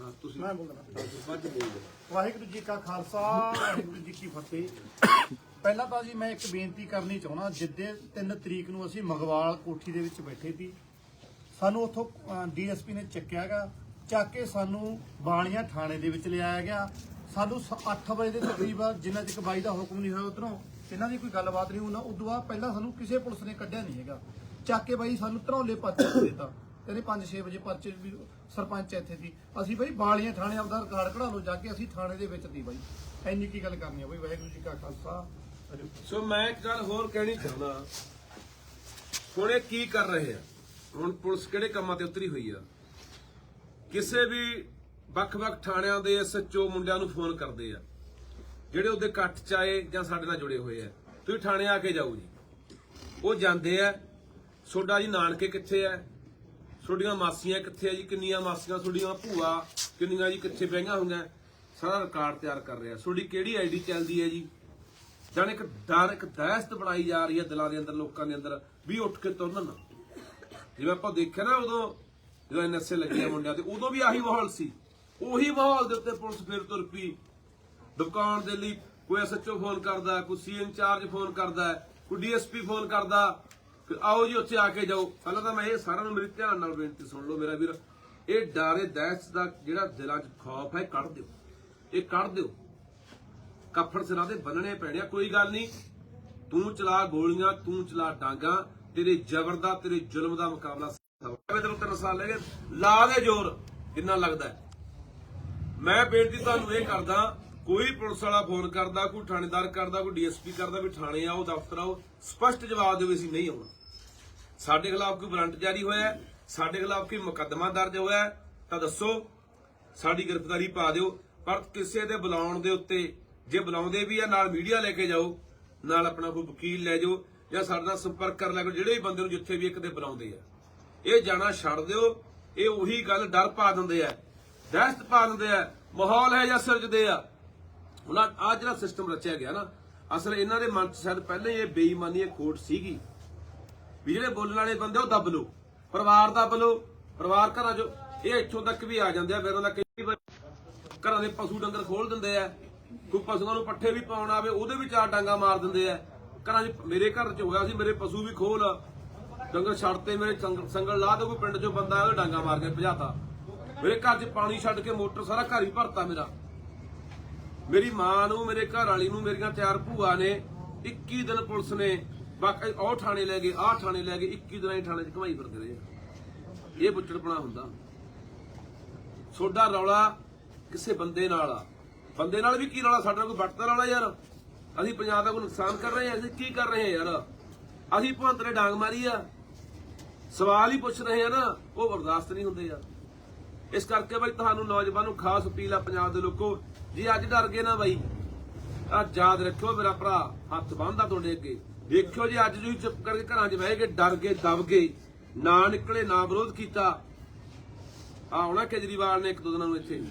ਹਾਂ ਤੁਸੀਂ। ਮੈਂ ਬੋਲਣਾ ਵੱਧ ਬੋਲਦੇ। ਵਾਹਿਗੁਰੂ ਜੀ ਕਾ ਖਾਲਸਾ ਵਾਹਿਗੁਰੂ ਜੀ ਕੀ ਫਤਿਹ। ਪਹਿਲਾਂ ਤਾਂ ਜੀ ਮੈਂ ਇੱਕ ਬੇਨਤੀ ਕਰਨੀ ਚਾਹੁੰਦਾ, ਜਿੱਦੇ 3 ਤਰੀਕ ਨੂੰ ਅਸੀਂ ਮਗਵਾਲ ਕੋਠੀ ਦੇ ਵਿੱਚ ਬੈਠੇ ਸੀ, ਸਾਨੂੰ ਉੱਥੋਂ ਡੀਐਸਪੀ ਨੇ ਚੱਕਿਆਗਾ ਚੱਕ ਕੇ ਸਾਨੂੰ ਬਾਣੀਆਂ ਥਾਣੇ ਦੇ ਵਿੱਚ ਲਿਆਇਆ ਗਿਆ। ਸਾਨੂੰ 8 ਵਜੇ ਦੇ ਤਕਰੀਬਨ ਜਿੰਨਾ ਚਿਰ ਬਾਈ ਦਾ ਹੁਕਮ ਨਹੀਂ ਹੋਇਆ ਉਧਰੋਂ ਇਹਨਾਂ ਦੀ ਕੋਈ ਗੱਲਬਾਤ ਨਹੀਂ ਉਹਨਾਂ ਉਦੋਂ ਬਾਅਦ ਪਹਿਲਾਂ ਸਾਨੂੰ ਕਿਸੇ ਪੁਲਿਸ ਨੇ ਕੱਢਿਆ ਨਹੀਂ ਹੈਗਾ। ਚੱਕ ਕੇ ਬਾਈ ਸਾਨੂੰ ਧਰੌਲੇ ਪਰਚੇ ਦੇ ਦਿੱਤਾ, ਕਹਿੰਦੇ 5-6 ਵਜੇ ਪਰਚੇ ਵੀ ਸਰਪੰਚ ਇੱਥੇ ਸੀ। ਅਸੀਂ ਬਾਈ ਬਾਲੀਆਂ ਥਾਣੇ ਆਪਦਾ ਰਿਕਾਰਡ ਕਢਾ ਲਓ, ਜਾ ਕੇ ਅਸੀਂ ਥਾਣੇ ਦੇ ਵਿੱਚ ਸੀ ਬਾਈ। ਇੰਨੀ ਕੀ ਗੱਲ ਕਰਨੀ ਆ ਬਾਈ, ਵਾਹਿਗੁਰੂ ਜੀ ਕਾ ਖਾਲਸਾ। ਸੋ ਮੈਂ ਇੱਕ ਗੱਲ ਹੋਰ ਕਹਿਣੀ ਚਾਹੁੰਦਾ। ਹੁਣ ਇਹ ਕੀ ਕਰ ਰਹੇ ਆ? ਹੁਣ ਪੁਲਿਸ ਕਿਹੜੇ ਕੰਮਾਂ ਤੇ ਉਤਰੀ ਹੋਈ ਆ? ਕਿਸੇ ਵੀ ਵੱਖ-ਵੱਖ ਥਾਣਿਆਂ ਦੇ ਐਸਐਚਓ ਮੁੰਡਿਆਂ ਨੂੰ ਫੋਨ ਕਰਦੇ ਆ। ਜਿਹੜੇ ਉਹਦੇ ਇਕੱਠ ਚ ਆਏ ਜਾਂ ਸਾਡੇ ਨਾਲ ਜੁੜੇ ਹੋਏ ਆ। ਤੁਸੀਂ ਥਾਣੇ ਆ ਕੇ ਜਾਓ ਜੀ। ਉਹ ਜਾਂਦੇ ਆ। ਸੋਡਾ ਜੀ ਨਾਨਕੇ ਕਿੱਥੇ ਆ? ਤੁਹਾਡੀਆਂ ਮਾਸੀਆਂ ਕਿੱਥੇ ਆ ਜੀ? ਕਿੰਨੀਆਂ ਮਾਸੀਆਂ ਤੁਹਾਡੀਆਂ ਭੂਆ, ਕਿੰਨੀਆਂ ਜੀ ਕਿੱਥੇ ਬਹਿਆਂ ਹੋਈਆਂ? ਸਾਰਾ ਰਿਕਾਰਡ ਤਿਆਰ ਕਰ ਰਿਹਾ। ਤੁਹਾਡੀ ਕਿਹੜੀ ਆਈਡੀ ਚੱਲਦੀ ਹੈ ਜੀ? ਜਾਨ ਇੱਕ ਡਰ, ਇੱਕ ਦਹਿਸ਼ਤ ਬਣਾਈ ਜਾ ਰਹੀ ਹੈ ਦਿਲਾਂ ਦੇ ਅੰਦਰ, ਲੋਕਾਂ ਦੇ ਅੰਦਰ, ਵੀ ਉੱਠ ਕੇ ਤੁਰਨ ਨਾ। ਜਿਵੇਂ ਆਪਾਂ ਦੇਖਿਆ ਨਾ ਉਦੋਂ, ਜਦੋਂ ਐਨਐਸਏ ਲੱਗਿਆ ਮੁੰਡਿਆਂ ਤੇ, ਉਦੋਂ ਵੀ ਆਹੀ ਮਾਹੌਲ ਸੀ। ਉਹੀ ਮਾਹੌਲ ਦੇ ਉੱਤੇ ਪੁਲਿਸ ਫਿਰ ਤੁਰ ਪਈ। ਦੁਕਾਨ ਦੇ ਲਈ ਕੋਈ ਐਸਐਚਓ ਫੋਨ ਕਰਦਾ, ਕੋਈ ਸੀ ਇੰਚਾਰਜ ਫੋਨ ਕਰਦਾ, ਕੋਈ ਡੀਐਸਪੀ ਫੋਨ ਕਰਦਾ ਫਿਰ ਆਓ ਜੀ ਉੱਥੇ ਆ ਕੇ ਜਾਓ। ਪਹਿਲਾਂ ਤਾਂ ਮੈਂ ਇਹ ਸਾਰਿਆਂ ਨੂੰ ਮੇਰੀ ਧਿਆਨ ਨਾਲ ਬੇਨਤੀ ਸੁਣ ਲਓ ਮੇਰਾ ਵੀਰ, ਇਹ ਡਾਰੇ ਦਹਿਸ਼ਤ ਦਾ ਜਿਹੜਾ ਦਿਲਾਂ 'ਚ ਖੌਫ ਹੈ, ਇਹ ਕੱਢ ਦਿਓ। ਇਹ ਕੱਢ ਦਿਓ। ਕੱਫੜ ਸਿਰਾਂ ਦੇ ਬੰਨਣੇ ਪੈਣੇ ਆ, ਕੋਈ ਗੱਲ ਨਹੀਂ। ਤੂੰ ਚਲਾ ਗੋਲੀਆਂ, ਤੂੰ ਚਲਾ ਡਾਂਗਾ, ਤੇਰੇ ਜ਼ਬਰ ਦਾ, ਤੇਰੇ ਜ਼ੁਲਮ ਦਾ ਮੁਕਾਬਲਾ ਮੈਂ ਤੈਨੂੰ ਤਿੰਨ ਸਾਲ ਲੈ ਗਏ ਲਾ ਦੇ ਜ਼ੋਰ ਜਿੰਨਾ ਲੱਗਦਾ ਮੈਂ ਬੇਨਤੀ ਤੁਹਾਨੂੰ ਇਹ ਕਰਦਾ, ਕੋਈ ਪੁਲਿਸ ਵਾਲਾ ਫੋਨ ਕਰਦਾ, ਕੋਈ ਥਾਣੇਦਾਰ ਕਰਦਾ, ਕੋਈ ਡੀਐਸਪੀ ਕਰਦਾ ਵੀ ਥਾਣੇ ਆਓ, ਦਫ਼ਤਰ ਆਓ, ਸਪਸ਼ਟ ਜਵਾਬ ਦਿਓ ਅਸੀਂ ਨਹੀਂ ਆਉਣਾ। ਸਾਡੇ ਖਿਲਾਫ ਕੋਈ ਵਾਰੰਟ ਜਾਰੀ ਹੋਇਆ, ਸਾਡੇ ਖਿਲਾਫ ਕੋਈ ਮੁਕੱਦਮਾ ਦਰਜ ਹੋਇਆ, ਤਾਂ ਦੱਸੋ, ਸਾਡੀ ਗ੍ਰਿਫਤਾਰੀ ਪਾ ਦਿਓ, ਪਰ ਕਿਸੇ ਦੇ ਬੁਲਾਉਣ ਦੇ ਉੱਤੇ ਜੇ ਬੁਲਾਉਂਦੇ ਵੀ ਆ, ਨਾਲ ਮੀਡੀਆ ਲੈ ਕੇ ਜਾਓ, ਨਾਲ ਆਪਣਾ ਕੋਈ ਵਕੀਲ ਲੈ ਜਾਓ, ਜਾਂ ਸਾਡੇ ਨਾਲ ਸੰਪਰਕ ਕਰ ਲਿਆ ਕਰੋ ਜਿਹੜੇ ਵੀ ਬੰਦੇ ਨੂੰ ਜਿੱਥੇ ਵੀ ਇੱਕ ਦੇ ਬੁਲਾਉਂਦੇ ਆ। ਇਹ ਜਾਣਾ ਛੱਡ ਦਿਓ, ਇਹ ਉਹੀ ਗੱਲ ਡਰ ਪਾ ਦਿੰਦੇ ਆ, ਦਹਿਸ਼ਤ ਪਾ ਦਿੰਦੇ ਆ, ਮਾਹੌਲ ਹੈ ਜਾਂ ਸਿਰਜਦੇ ਆ। ਹੁਣ ਆ ਜਿਹੜਾ ਸਿਸਟਮ ਰਚਿਆ ਗਿਆ ਨਾ, ਅਸਲ ਇਹਨਾਂ ਦੇ ਮਨ 'ਚ ਸ਼ਾਇਦ ਪਹਿਲਾਂ ਹੀ ਇਹ ਬੇਈਮਾਨੀ, ਇਹ ਖੋਟ ਸੀਗੀ। ਵੀ ਜਿਹੜੇ ਬੋਲਣ ਵਾਲੇ ਬੰਦੇ ਉਹ ਦੱਬ ਲਓ, ਪਰਿਵਾਰ ਦੱਬ ਲਓ, ਪਰਿਵਾਰ ਘਰਾਂ 'ਚ ਇਹ ਇੱਥੋਂ ਤੱਕ ਵੀ ਆ ਜਾਂਦੇ ਆ, ਫਿਰ ਉਹਨਾਂ ਕਈ ਵਾਰ ਘਰਾਂ ਦੇ ਪਸ਼ੂ ਡੰਗਰ ਖੋਲ ਦਿੰਦੇ ਆ। ਕੋਈ ਪਸ਼ੂਆਂ ਨੂੰ ਪੱਠੇ ਵੀ ਪਾਉਣ ਆਵੇ, ਉਹਦੇ ਵੀ ਚਾਰ ਡਾਂਗਾ ਮਾਰ ਦਿੰਦੇ ਆ। ਘਰਾਂ 'ਚ ਮੇਰੇ ਘਰ 'ਚ ਹੋਇਆ ਸੀ, ਮੇਰੇ ਪਸ਼ੂ ਵੀ ਖੋਲ। ਡੰਗਰ ਛੱਡਤੇ ਮੇਰੇ ਸੰਗਲ ਲਾ ਦੇ, ਕੋਈ ਪਿੰਡ 'ਚੋਂ ਬੰਦਾ ਉਹ ਡਾਂਗਾ ਮਾਰ ਕੇ ਭਜਾਤਾ। ਮੇਰੇ ਘਰ 'ਚ ਪਾਣੀ ਛੱਡ ਕੇ ਮੋਟਰ ਸਾਰਾ ਘਰ ਹੀ ਭਰਤਾ ਮੇਰਾ। ਮੇਰੀ ਮਾਂ ਨੂੰ, ਮੇਰੇ ਘਰ ਵਾਲੀ ਨੂੰ, ਮੇਰੀਆਂ ਚਾਰ ਭੂਆ ਨੇ 21 ਦਿਨ ਪੁਲਿਸ ਨੇ ਬਾਕੀ ਉਹ ਥਾਣੇ ਲੈ ਗਏ, ਆਹ ਥਾਣੇ ਲੈ ਗਏ 21 ਦਿਨਾਂ ਹੀ ਥਾਣੇ 'ਚ ਘਮਾਈ ਫਿਰਦੇ ਰਹੇ ਇਹ ਬੁੱਚੜਪਣਾ ਹੁੰਦਾ। ਸੋਡਾ ਰੌਲਾ ਕਿਸੇ ਬੰਦੇ ਨਾਲ ਆ। ਬੰਦੇ ਨਾਲ ਵੀ ਕੀ ਰੌਲਾ, ਸਾਡੇ ਨਾਲ ਕੋਈ ਵੱਟਦਾ ਰੌਲਾ ਯਾਰ? ਅਸੀਂ ਪੰਜਾਬ ਦਾ ਕੋਈ ਨੁਕਸਾਨ ਕਰ ਰਹੇ ਹਾਂ, ਅਸੀਂ ਕੀ ਕਰ ਰਹੇ ਹਾਂ ਯਾਰ? ਅਸੀਂ ਭੰਤ ਨੇ ਡਾਂਗ ਮਾਰੀ ਆ। ਸਵਾਲ ਹੀ ਪੁੱਛ ਰਹੇ ਆ ਨਾ, ਉਹ ਬਰਦਾਸ਼ਤ ਨਹੀਂ ਹੁੰਦੇ ਯਾਰ। ਇਸ ਕਰਕੇ ਬਈ ਤੁਹਾਨੂੰ ਨੌਜਵਾਨ ਨੂੰ ਖਾਸ ਅਪੀਲ ਆ ਪੰਜਾਬ ਦੇ ਲੋਕੋ, ਜੀ ਅੱਜ ਡਰ ਗਏ ਨਾ ਬਾਈ ਆ ਯਾਦ ਰੱਖਿਓ ਮੇਰਾ ਭਰਾ, ਹੱਥ ਬੰਨਦਾ ਤੁਹਾਡੇ ਅੱਗੇ। ਦੇਖਿਓ ਜੀ ਅੱਜ ਤੁਸੀਂ ਚੁੱਪ ਕਰਕੇ ਘਰਾਂ 'ਚ ਬਹਿ ਕੇ ਡਰ ਗਏ, ਦਬ ਗਏ, ਨਾ ਨਿਕਲੇ, ਨਾ ਵਿਰੋਧ ਕੀਤਾ। ਆ ਆਉਣਾ ਕੇਜਰੀਵਾਲ ਨੇ ਇੱਕ ਦੋ ਦਿਨਾਂ ਨੂੰ ਇੱਥੇ।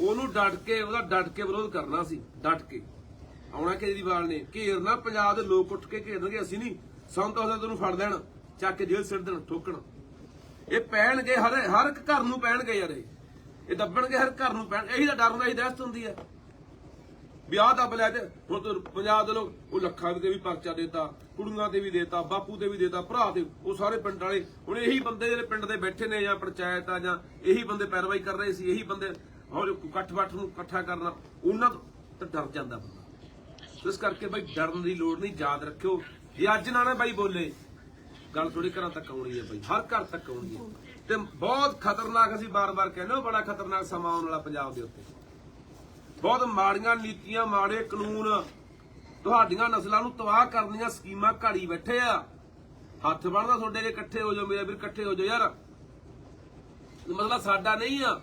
ਉਹਨੂੰ ਡਟ ਕੇ, ਉਹਦਾ ਡਟ ਕੇ ਵਿਰੋਧ ਕਰਨਾ ਸੀ, ਡਟ ਕੇ। ਆਉਣਾ ਕੇਜਰੀਵਾਲ ਨੇ, ਘੇਰਨਾ, ਪੰਜਾਬ ਦੇ ਲੋਕ ਉੱਠ ਕੇ ਘੇਰਨਗੇ, ਅਸੀਂ ਨਹੀਂ। ਸਾਨੂੰ ਤਾਂ ਤੈਨੂੰ ਫੜ ਦੇਣ ਚੱਕ ਕੇ ਜੇਲ੍ਹ ਸਿੱਟ ਦੇਣ, ਠੋਕਣ। ਇਹ ਪੈਣਗੇ, ਹਰ ਹਰ ਇੱਕ ਘਰ ਨੂੰ ਪੈਣਗੇ ਯਾਰ ਇਹ। ਇਹ ਦੱਬਣਗੇ, ਹਰ ਘਰ ਨੂੰ ਪੈਣ, ਇਹੀ ਤਾਂ ਡਰ ਹੁੰਦਾ, ਇਹੀ ਦਹਿਸ਼ਤ ਹੁੰਦੀ ਹੈ ਵਿਆਹ ਦਾ ਬਲਿਆ ਹੁਣ ਪੰਜਾਬ ਦੇ ਲੋਕ, ਉਹ ਲੱਖਾਂ ਦੇ ਵੀ ਪਰਚਾ ਦੇਤਾ, ਕੁੜੀਆਂ ਤੇ ਵੀ ਦੇਤਾ, ਬਾਪੂ ਤੇ ਵੀ ਦੇਤਾ, ਭਰਾ ਤੇ, ਉਹ ਸਾਰੇ ਪਿੰਡ ਵਾਲੇ। ਹੁਣ ਇਹੀ ਬੰਦੇ ਜਿਹੜੇ ਪਿੰਡ ਦੇ ਬੈਠੇ ਨੇ ਜਾਂ ਪੰਚਾਇਤ ਆ ਜਾਂ, ਇਹੀ ਬੰਦੇ ਪੈਰਵਾਈ ਕਰ ਰਹੇ ਸੀ, ਇਹੀ ਬੰਦੇ ਹੋਰ ਇਕੱਠ ਬੱਠ ਨੂੰ ਇਕੱਠਾ ਕਰਨਾ, ਉਹਨਾਂ ਤੋਂ ਡਰ ਜਾਂਦਾ ਬੰਦਾ। ਇਸ ਕਰਕੇ ਬਾਈ ਡਰਨ ਦੀ ਲੋੜ ਨਹੀਂ, ਯਾਦ ਰੱਖਿਓ। ਜੇ ਅੱਜ ਨਾ ਨਾ ਬਾਈ ਬੋਲੇ, ਗੱਲ ਥੋੜੀ ਘਰਾਂ ਤੱਕ ਆਉਣੀ ਹੈ ਬਾਈ, ਹਰ ਘਰ ਤੱਕ ਆਉਣੀ ਹੈ। ਤੇ ਬਹੁਤ ਖਤਰਨਾਕ ਅਸੀਂ ਬਾਰ-ਬਾਰ ਕਹਿੰਦੇ ਹਾਂ ਬੜਾ ਖਤਰਨਾਕ ਸਮਾਂ ਆਉਣ ਵਾਲਾ ਪੰਜਾਬ ਦੇ ਉੱਤੇ। ਬਹੁਤ ਮਾੜੀਆਂ ਨੀਤੀਆਂ, ਮਾੜੇ ਕਾਨੂੰਨ, ਤੁਹਾਡੀਆਂ ਨਸਲਾਂ ਨੂੰ ਤਬਾਹ ਕਰਨ ਦੀਆਂ ਸਕੀਮਾਂ ਘਾੜੀ ਬੈਠੇ ਆ। ਹੱਥ ਬਣਦਾ ਤੁਹਾਡੇ ਜੇ ਇਕੱਠੇ ਹੋ ਜਾਓ, ਮੇਰੇ ਵੀਰ ਇਕੱਠੇ ਹੋ ਜਾਓ। ਯਾਰ ਮਤਲਬ ਸਾਡਾ ਨਹੀਂ ਆ।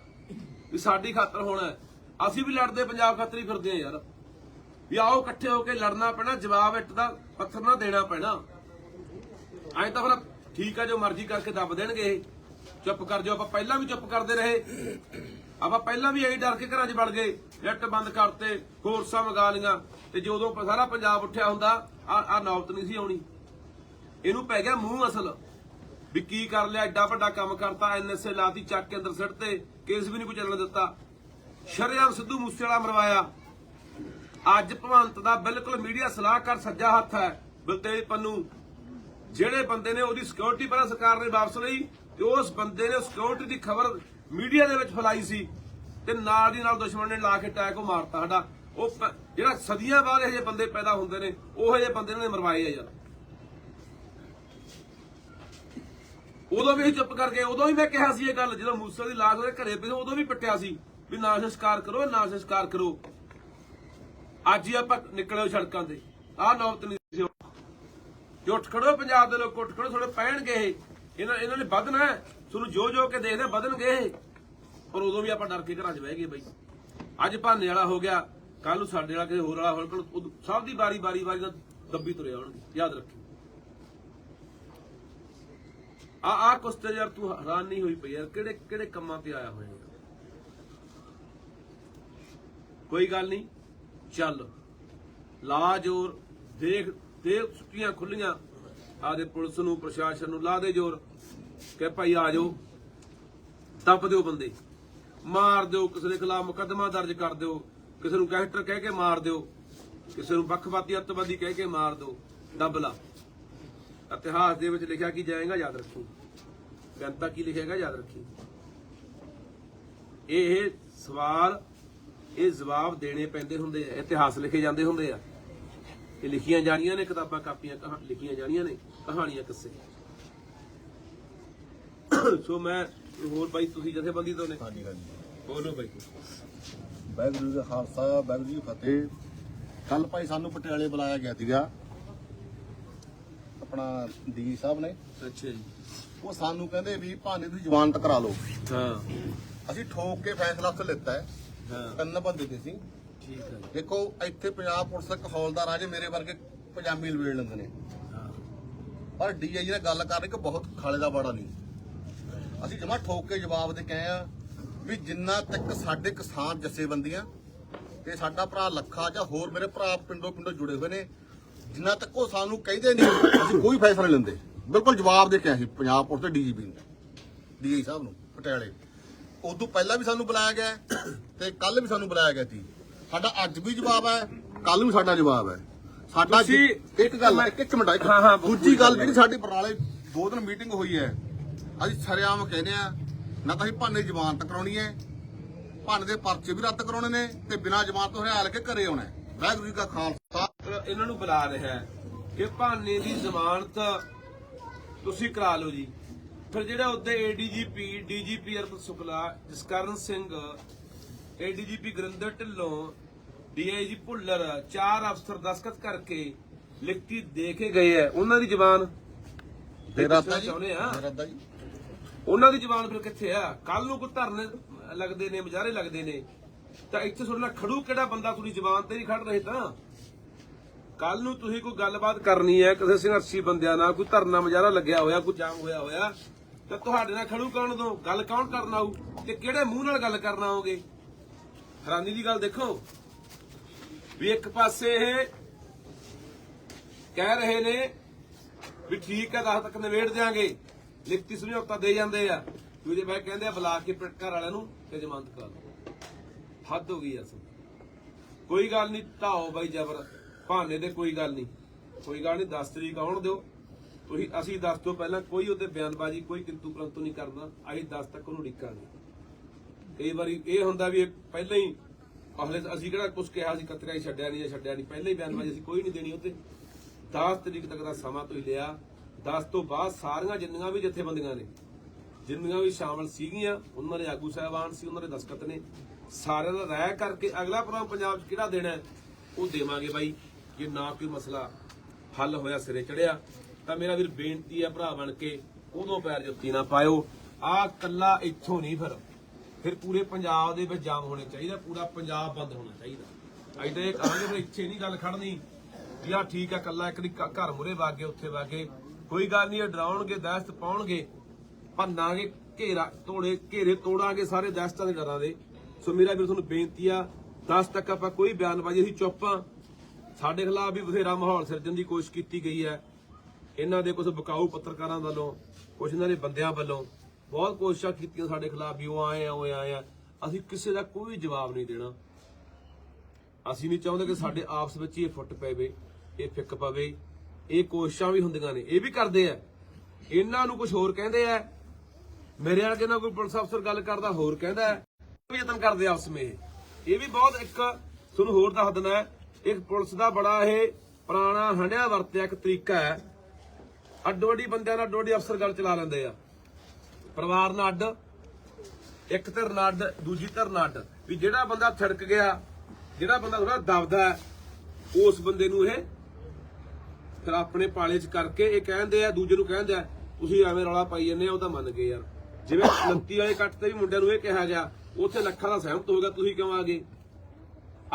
ਵੀ ਸਾਡੀ ਖਾਤਰ ਹੋਣਾ ਹੈ। ਅਸੀਂ ਵੀ ਲੜਦੇ, ਪੰਜਾਬ ਖਾਤਰ ਹੀ ਫਿਰਦੇ ਆ ਯਾਰ। ਵੀ ਆਓ ਇਕੱਠੇ ਹੋ ਕੇ ਲੜਨਾ ਪੈਣਾ, ਜਵਾਬ ਇੱਟ ਦਾ, ਪੱਥਰ ਨਾ ਦੇਣਾ ਪੈਣਾ। ਐਂ ਤਾਂ ਫਿਰ ਠੀਕ ਆ, ਜੋ ਮਰਜ਼ੀ ਕਰਕੇ ਦੱਬ ਦੇਣਗੇ ਇਹ। ਚੁੱਪ ਕਰ ਜਾਓ, ਆਪਾਂ ਪਹਿਲਾਂ ਵੀ ਚੁੱਪ ਕਰਦੇ ਰਹੇ। ਆਪਾਂ ਪਹਿਲਾਂ ਵੀ ਐਂ ਡਰ ਕੇ ਘਰਾਂ 'ਚ ਵੜ ਗਏ। ਨੈੱਟ ਬੰਦ ਕਰਤੇ, ਕੋਰਸਾਂ ਮੰਗਾ ਲੀਆਂ ਤੇ ਜਦੋਂ ਸਾਰਾ ਪੰਜਾਬ ਉੱਠਿਆ ਹੁੰਦਾ ਆ ਆ ਨੌਬਤ ਨਹੀਂ ਸੀ ਆਉਣੀ। ਇਹਨੂੰ ਪੈ ਗਿਆ ਮੂੰਹ ਅਸਲ। ਵੀ ਕੀ ਕਰ ਲਿਆ, ਐਡਾ ਵੱਡਾ ਕੰਮ ਕਰਤਾ ਐਨਐਸਏ ਲਾਤੀ, ਚੱਕ ਕੇ ਅੰਦਰ ਸਿੱਟ ਤੇ, ਕੇਸ ਵੀ ਨਹੀਂ ਕੋਈ ਚੱਲਣ ਦਿੱਤਾ। ਸ਼ਰੇਆਮ ਸਿੱਧੂ ਮੂਸੇਵਾਲਾ ਮਰਵਾਇਆ। ਅੱਜ ਭਵੰਤ ਦਾ ਬਿਲਕੁਲ ਮੀਡੀਆ ਸਲਾਹਕਾਰ ਸੱਜਾ ਹੱਥ ਹੈ ਬਲਤੇਜ ਪੰਨੂ। ਜਿਹੜੇ ਬੰਦੇ ਨੇ ਉਹਦੀ ਸਿਕਿਉਰਿਟੀ ਪਹਿਲਾਂ ਸਰਕਾਰ ਨੇ ਵਾਪਸ ਲਈ, ਤੇ ਉਸ ਬੰਦੇ ਨੇ ਸਿਕਿਉਰਿਟੀ ਦੀ ਖਬਰ ਮੀਡੀਆ ਦੇ ਵਿੱਚ ਫੈਲਾਈ ਸੀ, ਤੇ ਨਾਲ ਦੀ ਨਾਲ ਦੁਸ਼ਮਣ ਨੇ ਲਾ ਕੇ ਟੈਕ ਉਹ ਮਾਰਤਾ ਸਾਡਾ। ਉਹ ਜਿਹੜਾ ਸਦੀਆਂ ਬਾਅਦ ਇਹ ਜਿਹੇ ਬੰਦੇ ਪੈਦਾ ਹੁੰਦੇ ਨੇ, ਉਹ ਜਿਹੇ ਬੰਦੇ ਨੇ ਮਰਵਾਏ ਆ ਯਾਰ। ਉਦੋਂ ਵੀ ਅਸੀਂ ਚੁੱਪ ਕਰਕੇ ਉਦੋਂ ਵੀ ਮੈਂ ਕਿਹਾ ਸੀ ਇਹ ਗੱਲ ਜਦੋਂ ਮੂਸੇ ਦੀ ਲਾਸ਼ ਉਹਦੇ ਘਰੇ ਪਈ ਸੀ, ਉਦੋਂ ਵੀ ਪਿੱਟਿਆ ਸੀ ਵੀ ਨਾ ਸੰਸਕਾਰ ਕਰੋ ਨਾ ਸੰਸਕਾਰ ਕਰੋ। ਅੱਜ ਹੀ ਆਪਾਂ ਨਿਕਲੇ ਸੜਕਾਂ ਤੇ। ਆਹ ਨੌਬਤ ਨਹੀਂ ਸੀ ਜੇ ਉੱਠ ਖੜੋ ਪੰਜਾਬ ਦੇ ਲੋਕ ਉੱਠ ਖੜੋ ਥੋੜੇ ਪੈਣਗੇ ਇਹ। ਇਹਨਾਂ ਇਹਨਾਂ ਨੇ ਵਧਣਾ ਹੈ। ਤੁਹਾਨੂੰ ਜੋ ਜੋ ਕੇ ਦੇਖਦੇ ਵਧਣਗੇ ਇਹ। ਪਰ ਉਦੋਂ ਵੀ ਆਪਾਂ ਡਰ ਕੇ ਘਰਾਂ 'ਚ ਬਹਿ ਗਏ ਬਈ। ਅੱਜ ਭਾਨੇ ਵਾਲਾ ਹੋ ਗਿਆ ਕੱਲ ਨੂੰ ਸਾਡੇ ਵਾਲਾ ਕਿਸੇ ਹੋਰ ਵਾਲਾ ਹੋਣ ਕੋਲ ਸਭ ਦੀ ਵਾਰੀ ਵਾਰੀ ਵਾਰੀ ਨਾਲ ਦੱਬੀ ਤੁਰੇ ਆਉਣਗੇ। ਯਾਦ ਰੱਖੀ ਆ ਆ ਕੁਛ ਤੇ ਯਾਰ ਤੂੰ ਹੈਰਾਨ ਨਹੀਂ ਹੋਈ ਪਈ ਯਾਰ, ਕਿਹੜੇ ਕਿਹੜੇ ਕੰਮਾਂ ਤੇ ਆਇਆ ਹੋਇਆ ਕੋਈ ਗੱਲ ਨਹੀਂ, ਚੱਲ। ਲਾ ਜੋਰ ਦੇਖ ਦੇਖ ਸੁੱਕੀਆਂ ਖੁੱਲੀਆਂ। ਆਦੇ ਪੁਲਿਸ ਨੂੰ, ਪ੍ਰਸ਼ਾਸਨ ਨੂੰ ਲਾ ਦੇ ਜੋਰ ਕਿ ਭਾਈ ਆ ਜਾਓ, ਦੱਬ ਦਿਓ ਬੰਦੇ। ਮਾਰ ਦਿਓ, ਕਿਸੇ ਦੇ ਖਿਲਾਫ ਮੁਕੱਦਮਾ ਦਰਜ ਕਰ ਦਿਓ। ਕਿਸੇ ਨੂੰ ਗੈਂਗਸਟਰ ਕਹਿ ਕੇ ਮਾਰ ਦਿਓ। ਕਿਸੇ ਨੂੰ ਵੱਖਵਾਦੀ, ਅੱਤਵਾਦੀ ਕਹਿ ਕੇ ਮਾਰ ਦਿਓ। ਦੱਬ ਲਾ। ਇਤਿਹਾਸ ਦੇ ਵਿੱਚ ਲਿਖਿਆ ਕੀ ਜਾਏਗਾ ਯਾਦ ਰੱਖੀ। ਗੰਤਾ ਕੀ ਲਿਖੇਗਾ ਯਾਦ ਰੱਖੀ। ਇਹ ਸਵਾਲ ਇਹ ਜਵਾਬ ਦੇਣੇ ਪੈਂਦੇ ਹੁੰਦੇ ਆ ਇਤਿਹਾਸ ਲਿਖੇ ਜਾਂਦੇ ਹੁੰਦੇ ਆ। ਇਹ ਲਿਖੀਆਂ ਜਾਣੀਆਂ ਨੇ ਕਿਤਾਬਾਂ ਕਾਪੀਆਂ ਕਹਾ ਲਿਖੀਆਂ ਜਾਣੀਆਂ ਨੇ ਕਹਾਣੀਆਂ ਕਿੱਸੇ। ਸੋ ਮੈਂ ਹੋਰ ਬਾਈ ਤੁਸੀਂ ਜਥੇਬੰਦੀ ਤੋਂ ਨੇ? ਹਾਂਜੀ ਹਾਂਜੀ। ਬੋਲੋ ਬਾਈ। ਵਾਹਿਗੁਰੂ ਜੀ ਖਾਲਸਾ ਵਾਹਿਗੁਰੂ ਜੀ ਫਤਿਹ। ਕੱਲ ਭਾਈ ਸਾਨੂੰ ਪਟਿਆਲੇ ਬੁਲਾਇਆ ਗਿਆ ਸੀਗਾ। ਆਪਣਾ ਡੀ ਸਾਹਿਬ ਨੇ। ਅੱਛਾ ਜੀ। ਉਹ ਸਾਨੂੰ ਕਹਿੰਦੇ ਵੀ ਭਾਨੇ ਤੁਸੀਂ ਜ਼ਮਾਨਤ ਕਰਾ ਲਓ। ਹਾਂ। ਅਸੀਂ ਠੋਕ ਕੇ ਫੈਸਲਾ ਉੱਥੇ ਲਿੱਤਾ ਹੈ। ਹਾਂ। ਤਿੰਨ ਬੰਦੇ ਤੇ ਸੀ ਠੀਕ ਹੈ। ਦੇਖੋ ਇੱਥੇ ਪੰਜਾਬ ਪੁਲਿਸ ਦਾ ਇੱਕ ਹੌਲਦਾਰ ਆ ਜੇ ਮੇਰੇ ਵਰਗੇ ਪੰਜਾਬੀ ਲਵੇੜ ਲੈਂਦੇ ਨੇ। ਪਰ ਡੀਆਈ ਨਾਲ ਗੱਲ ਕਰ ਰਹੇ ਕਿ ਬਹੁਤ ਖਾਲੇ ਦਾ ਬਾੜਾ ਨਹੀਂ। ਅਸੀਂ ਜਮਾ ਠੋਕ ਕੇ ਜਵਾਬ ਦੇ ਕੇ ਆਏ ਆ ਵੀ ਜਿੰਨਾ ਤੱਕ ਸਾਡੇ ਕਿਸਾਨ ਜਥੇਬੰਦੀਆਂ ਤੇ ਸਾਡਾ ਭਰਾ ਲੱਖਾ ਜਾਂ ਹੋਰ ਮੇਰੇ ਭਰਾ ਪਿੰਡੋਂ ਪਿੰਡੋਂ ਜੁੜੇ ਹੋਏ ਨੇ ਜਿੰਨਾ ਤੱਕ ਉਹ ਸਾਨੂੰ ਕਹਿੰਦੇ ਨਹੀਂ ਅਸੀਂ ਕੋਈ ਫੈਸਲਾ ਨਹੀਂ ਲੈਂਦੇ। ਬਿਲਕੁਲ ਜਵਾਬ ਦੇ ਕੇ ਆਏ ਸੀ ਪੰਜਾਬ ਪੁਲਿਸ ਤੇ ਡੀਜੀਪੀ ਨੂੰ ਡੀਆਈ ਸਾਹਿਬ ਨੂੰ ਪਟਿਆਲੇ। ਉਦੋਂ ਪਹਿਲਾਂ ਵੀ ਸਾਨੂੰ ਬੁਲਾਇਆ ਗਿਆ ਹੈ ਤੇ ਕੱਲ ਵੀ ਸਾਨੂੰ ਬੁਲਾਇਆ ਗਿਆ ਸੀ। ਸਾਡਾ ਅੱਜ ਵੀ ਜਵਾਬ ਹੈ ਕੱਲ ਵੀ ਸਾਡਾ ਜਵਾਬ ਹੈ। ਸਾਡਾ ਇੱਕ ਗੱਲ ਇੱਕ ਇੱਕ ਮਿੰਟ ਹਾਂ, ਹਾਂ, ਦੂਜੀ ਗੱਲ ਜਿਹੜੀ ਸਾਡੀ ਬਰਨਾਲੇ ਦੋ ਦਿਨ ਮੀਟਿੰਗ ਹੋਈ ਹੈ ਅਸੀਂ ਸਰਿਆਮ ਕਹਿੰਦੇ ਆ ਨਾ ਤਾਂ ਅਸੀਂ ਭਾਨੇ ਜ਼ਮਾਨਤ ਕਰਾਉਣੀ ਹੈ ਭਾਨੇ ਦੇ ਪਰਚੇ ਵੀ ਰੱਦ ਕਰਾਉਣੇ ਨੇ ਤੇ ਬਿਨਾਂ ਜ਼ਮਾਨਤ ਤੋਂ ਹਰਿਆਲ ਕੇ ਘਰੇ ਆਉਣਾ ਹੈ। ਵਾਹਿਗੁਰੂ ਜੀ ਕਾ ਖਾਲਸਾ। ਇਹਨਾਂ ਨੂੰ ਬੁਲਾ ਰਿਹਾ ਹੈ ਕਿ ਭਾਨੇ ਦੀ ਜ਼ਮਾਨਤ ਤੁਸੀਂ ਕਰਾ ਲਓ ਜੀ। ਫਿਰ ਜਿਹੜਾ ਉੱਤੇ ADGP DGP Arpit Shukla Jaskaran Singh ADGP Gurinder Dhillon DIG Bhullar ਚਾਰ ਅਫਸਰ ਦਸਖਤ ਕਰਕੇ ਲਿਖਤੀ ਦੇ ਕੇ ਗਏ ਹੈ। ਉਹਨਾਂ ਦੀ ਜ਼ਬਾਨ ਆ ਅੱਧਾ ਜੀ? ਉਹਨਾਂ ਦੀ ਜ਼ਬਾਨ ਫਿਰ ਕਿੱਥੇ ਆ? ਕੱਲ ਨੂੰ ਕੋਈ ਧਰਨੇ ਲੱਗਦੇ ਨੇ ਮੁਜ਼ਾਹਰੇ ਲੱਗਦੇ ਨੇ। ਤਾਂ ਇੱਥੇ ਤੁਹਾਡੇ ਖੜੂ ਕਿਹੜਾ ਬੰਦਾ? ਤੁਹਾਡੀ ਜ਼ਬਾਨ ਤੇ ਨਹੀਂ ਖੜ ਰਹੇ ਤਾਂ। ਕੱਲ ਨੂੰ ਤੁਸੀਂ ਕੋਈ ਗੱਲਬਾਤ ਕਰਨੀ ਹੈ, ਕਿਸੇ ਸੰਘਰਸ਼ੀ ਬੰਦਿਆਂ ਨਾਲ, ਕੋਈ ਧਰਨਾ ਮੁਜ਼ਾਹਰਾ ਲੱਗਿਆ ਹੋਇਆ, ਕੋਈ ਜਾਮ ਹੋਇਆ ਹੋਇਆ, ਤਾਂ ਤੁਹਾਡੇ ਨਾਲ ਖੜੂ ਕੌਣ ਦੋ ਗੱਲ ਕੌਣ ਕਰਨ ਆਊ? ਤੇ ਕਿਹੜੇ ਮੂੰਹ ਨਾਲ ਗੱਲ ਕਰਨ ਆਓਗੇ? ਹੈਰਾਨੀ ਦੀ ਗੱਲ ਦੇਖੋ। ਵੀ ਇੱਕ ਪਾਸੇ ਇਹ ਕਹਿ ਰਹੇ ਨੇ ਵੀ ਠੀਕ ਹੈ, ਦਸ ਤੱਕ ਨਿਬੇੜ ਦਿਆਂਗੇ। ਲਿਖਤੀ ਸਮਝੌਤਾ ਦੇ ਜਾਂਦੇ ਆ। ਦੂਜੇ ਬਾਈ ਕਹਿੰਦੇ ਆ, ਬੁਲਾ ਕੇ ਪਿੰਡ ਘਰ ਵਾਲਿਆਂ ਨੂੰ ਤੇ ਜ਼ਮਾਨਤ ਕਰਾ ਦਿਓ। ਹੱਦ ਹੋ ਗਈ ਅਸਲ ਕੋਈ ਗੱਲ ਨਹੀਂ ਢਾਓ ਬਾਈ ਜਬਰ। ਬਹਾਨੇ ਦੇ ਕੋਈ ਗੱਲ ਨਹੀਂ। ਕੋਈ ਗੱਲ ਨਹੀਂ 10 ਤਰੀਕ ਆਉਣ ਦਿਓ। ਤੁਸੀਂ ਅਸੀਂ 10 ਤੋਂ ਪਹਿਲਾਂ ਕੋਈ ਉਹਦੇ ਬਿਆਨਬਾਜ਼ੀ, ਕੋਈ ਕਿੰਤੂ ਪ੍ਰੰਤੂ ਨਹੀਂ ਕਰਨਾ। ਅਸੀਂ 10 ਤੱਕ ਉਹਨੂੰ ਡਿੱਕਾਂਗੇ ਕਈ ਵਾਰੀ ਇਹ ਹੁੰਦਾ ਵੀ ਇਹ ਪਹਿਲਾਂ ਹੀ ਅਗਲੇ ਅਸੀਂ ਕਿਹੜਾ ਕੁਝ ਕਿਹਾ ਸੀ ਕਤਰਿਆ ਹੀ ਛੱਡਿਆ ਨਹੀਂ ਜਾਂ ਛੱਡਿਆ ਨਹੀਂ। ਪਹਿਲਾਂ ਹੀ ਬਿਆਨਬਾਜ਼ੀ ਅਸੀਂ ਕੋਈ ਨਹੀਂ ਦੇਣੀ ਉੱਤੇ 10 ਤਰੀਕ ਤੱਕ ਦਾ ਸਮਾਂ ਤੁਸੀਂ ਲਿਆ। 10 ਤੋਂ ਬਾਅਦ ਸਾਰੀਆਂ ਜਿੰਨੀਆਂ ਵੀ ਜਥੇਬੰਦੀਆਂ ਨੇ, ਜਿੰਨੀਆਂ ਵੀ ਸ਼ਾਮਲ ਸੀਗੀਆਂ, ਉਹਨਾਂ ਦੇ ਆਗੂ ਸਾਹਿਬਾਨ ਸੀ, ਉਹਨਾਂ ਦੇ ਦਸਖਤ ਨੇ, ਸਾਰਿਆਂ ਦਾ ਰਾਇ ਕਰਕੇ ਅਗਲਾ ਪ੍ਰੋਗਰਾਮ ਪੰਜਾਬ 'ਚ ਕਿਹੜਾ ਦੇਣਾ ਉਹ ਦੇਵਾਂਗੇ ਬਾਈ। ਜੇ ਨਾ ਕੋਈ ਮਸਲਾ ਹੱਲ ਹੋਇਆ ਸਿਰੇ ਚੜਿਆ, ਤਾਂ ਮੇਰਾ ਵੀਰ ਬੇਨਤੀ ਹੈ ਭਰਾ ਬਣ ਕੇ ਉਦੋਂ ਪੈਰ ਜੁੱਤੀ ਨਾ ਪਾਇਓ। ਆ ਕੱਲਾ ਇੱਥੋਂ ਨਹੀਂ ਫਿਰ। ਫਿਰ ਪੂਰੇ ਪੰਜਾਬ ਦੇ ਵਿੱਚ ਜਾਮ ਹੋਣੇ ਚਾਹੀਦਾ, ਪੂਰਾ ਪੰਜਾਬ ਬੰਦ ਹੋਣਾ ਚਾਹੀਦਾ। ਐਦਾਂ ਇਹ ਕਹਾਂਗੇ ਫਿਰ ਇੱਥੇ ਨਹੀਂ ਗੱਲ ਖੜਨੀ। ਵੀ ਆ ਠੀਕ ਆ ਕੱਲਾ ਇੱਕ ਦੀ ਘਰ ਮੁਰੇ ਵਾਗੇ, ਉੱਥੇ ਵਾਗੇ। ਕੋਈ ਗੱਲ ਨਹੀਂ ਡਰਾਉਣਗੇ, ਦਹਿਸ਼ਤ ਪਾਉਣਗੇ। ਭੰਨਾਂਗੇ, ਘੇਰਾ ਤੋੜੇ ਘੇਰੇ ਤੋੜਾਂਗੇ ਸਾਰੇ ਦਹਿਸ਼ਤਾਂ ਦੇ ਡਰਾਂ ਦੇ। ਸੋ ਮੇਰਾ ਵੀ ਤੁਹਾਨੂੰ ਬੇਨਤੀ ਆ 10 ਤੱਕ ਆਪਾਂ ਕੋਈ ਬਿਆਨਬਾਜ਼ੀ ਅਸੀਂ ਚੁੱਪ ਆ। ਸਾਡੇ ਖਿਲਾਫ ਵੀ ਬਥੇਰਾ ਮਾਹੌਲ ਸਿਰਜਣ ਦੀ ਕੋਸ਼ਿਸ਼ ਕੀਤੀ ਗਈ ਹੈ। ਇਹਨਾਂ ਦੇ ਕੁਝ ਬਕਾਊ ਪੱਤਰਕਾਰਾਂ ਵੱਲੋਂ ਕੁਝ ਇਹਨਾਂ ਦੇ ਬੰਦਿਆਂ ਵੱਲੋਂ ਬਹੁਤ ਕੋਸ਼ਿਸ਼ਾਂ ਕੀਤੀਆਂ ਸਾਡੇ ਖਿਲਾਫ ਵੀ ਉਹ ਆਏ ਆ, ਉਹ ਆਏ ਆ। ਅਸੀਂ ਕਿਸੇ ਦਾ ਕੋਈ ਜਵਾਬ ਨਹੀਂ ਦੇਣਾ। ਅਸੀਂ ਨਹੀਂ ਚਾਹੁੰਦੇ ਕਿ ਸਾਡੇ ਆਪਸ ਵਿੱਚ ਹੀ ਇਹ ਫੁੱਟ ਪਵੇ, ਇਹ ਫਿੱਕ ਪਵੇ। ਇਹ ਕੋਸ਼ਿਸ਼ਾਂ ਵੀ ਹੁੰਦੀਆਂ ਨੇ, ਇਹ ਵੀ ਕਰਦੇ ਆ। ਇਹਨਾਂ ਨੂੰ ਕੁਝ ਹੋਰ ਕਹਿੰਦੇ ਆ। ਮੇਰੇ ਵਰਗੇ ਨਾਲ ਕੋਈ ਪੁਲਿਸ ਅਫਸਰ ਗੱਲ ਕਰਦਾ, ਹੋਰ ਕਹਿੰਦਾ। ਵੀ ਯਤਨ ਕਰਦੇ ਆ ਆਪਸ ਵਿੱਚ। ਇਹ ਇਹ ਵੀ ਬਹੁਤ ਇੱਕ ਤੁਹਾਨੂੰ ਹੋਰ ਦੱਸ ਦਿੰਦਾ। ਇੱਕ ਪੁਲਿਸ ਦਾ ਬੜਾ ਇਹ ਪੁਰਾਣਾ ਹੰਡਿਆ ਵਰਤਿਆ ਇੱਕ ਤਰੀਕਾ ਹੈ। ਅੱਡੋ ਅੱਡੀ ਬੰਦਿਆਂ ਨਾਲ ਅੱਡੋ ਅਫਸਰ ਗੱਲ ਚਲਾ ਲੈਂਦੇ ਆ। ਪਰਿਵਾਰ ਨਾਲ ਅੱਡ, ਇੱਕ ਧਿਰ ਨਾਲ ਅੱਡ, ਦੂਜੀ ਧਿਰ ਨਾਲ ਅੱਡ। ਵੀ ਜਿਹੜਾ ਬੰਦਾ ਥੜਕ ਗਿਆ, ਜਿਹੜਾ ਬੰਦਾ ਥੋੜਾ ਦਬਦਾ ਉਸ ਬੰਦੇ ਨੂੰ ਇਹ ਫਿਰ ਆਪਣੇ ਪਾਲੇ 'ਚ ਕਰਕੇ ਇਹ ਕਹਿੰਦੇ ਆ, ਦੂਜੇ ਨੂੰ ਕਹਿੰਦੇ ਆ, ਤੁਸੀਂ ਐਵੇਂ ਰੌਲਾ ਪਾਈ ਜੰਨੇ ਆ ਉਹ ਤਾਂ ਮੰਨ ਗਏ ਯਾਰ। ਜਿਵੇਂ 29 ਵਾਲੇ ਕੱਟ ਤੇ ਵੀ ਮੁੰਡਿਆਂ ਨੂੰ ਇਹ ਕਿਹਾ ਗਿਆ, ਉੱਥੇ ਲੱਖਾਂ ਦਾ ਸਹਿਮਤ ਹੋ ਗਿਆ, ਤੁਸੀਂ ਕਿਉਂ ਆ ਗਏ?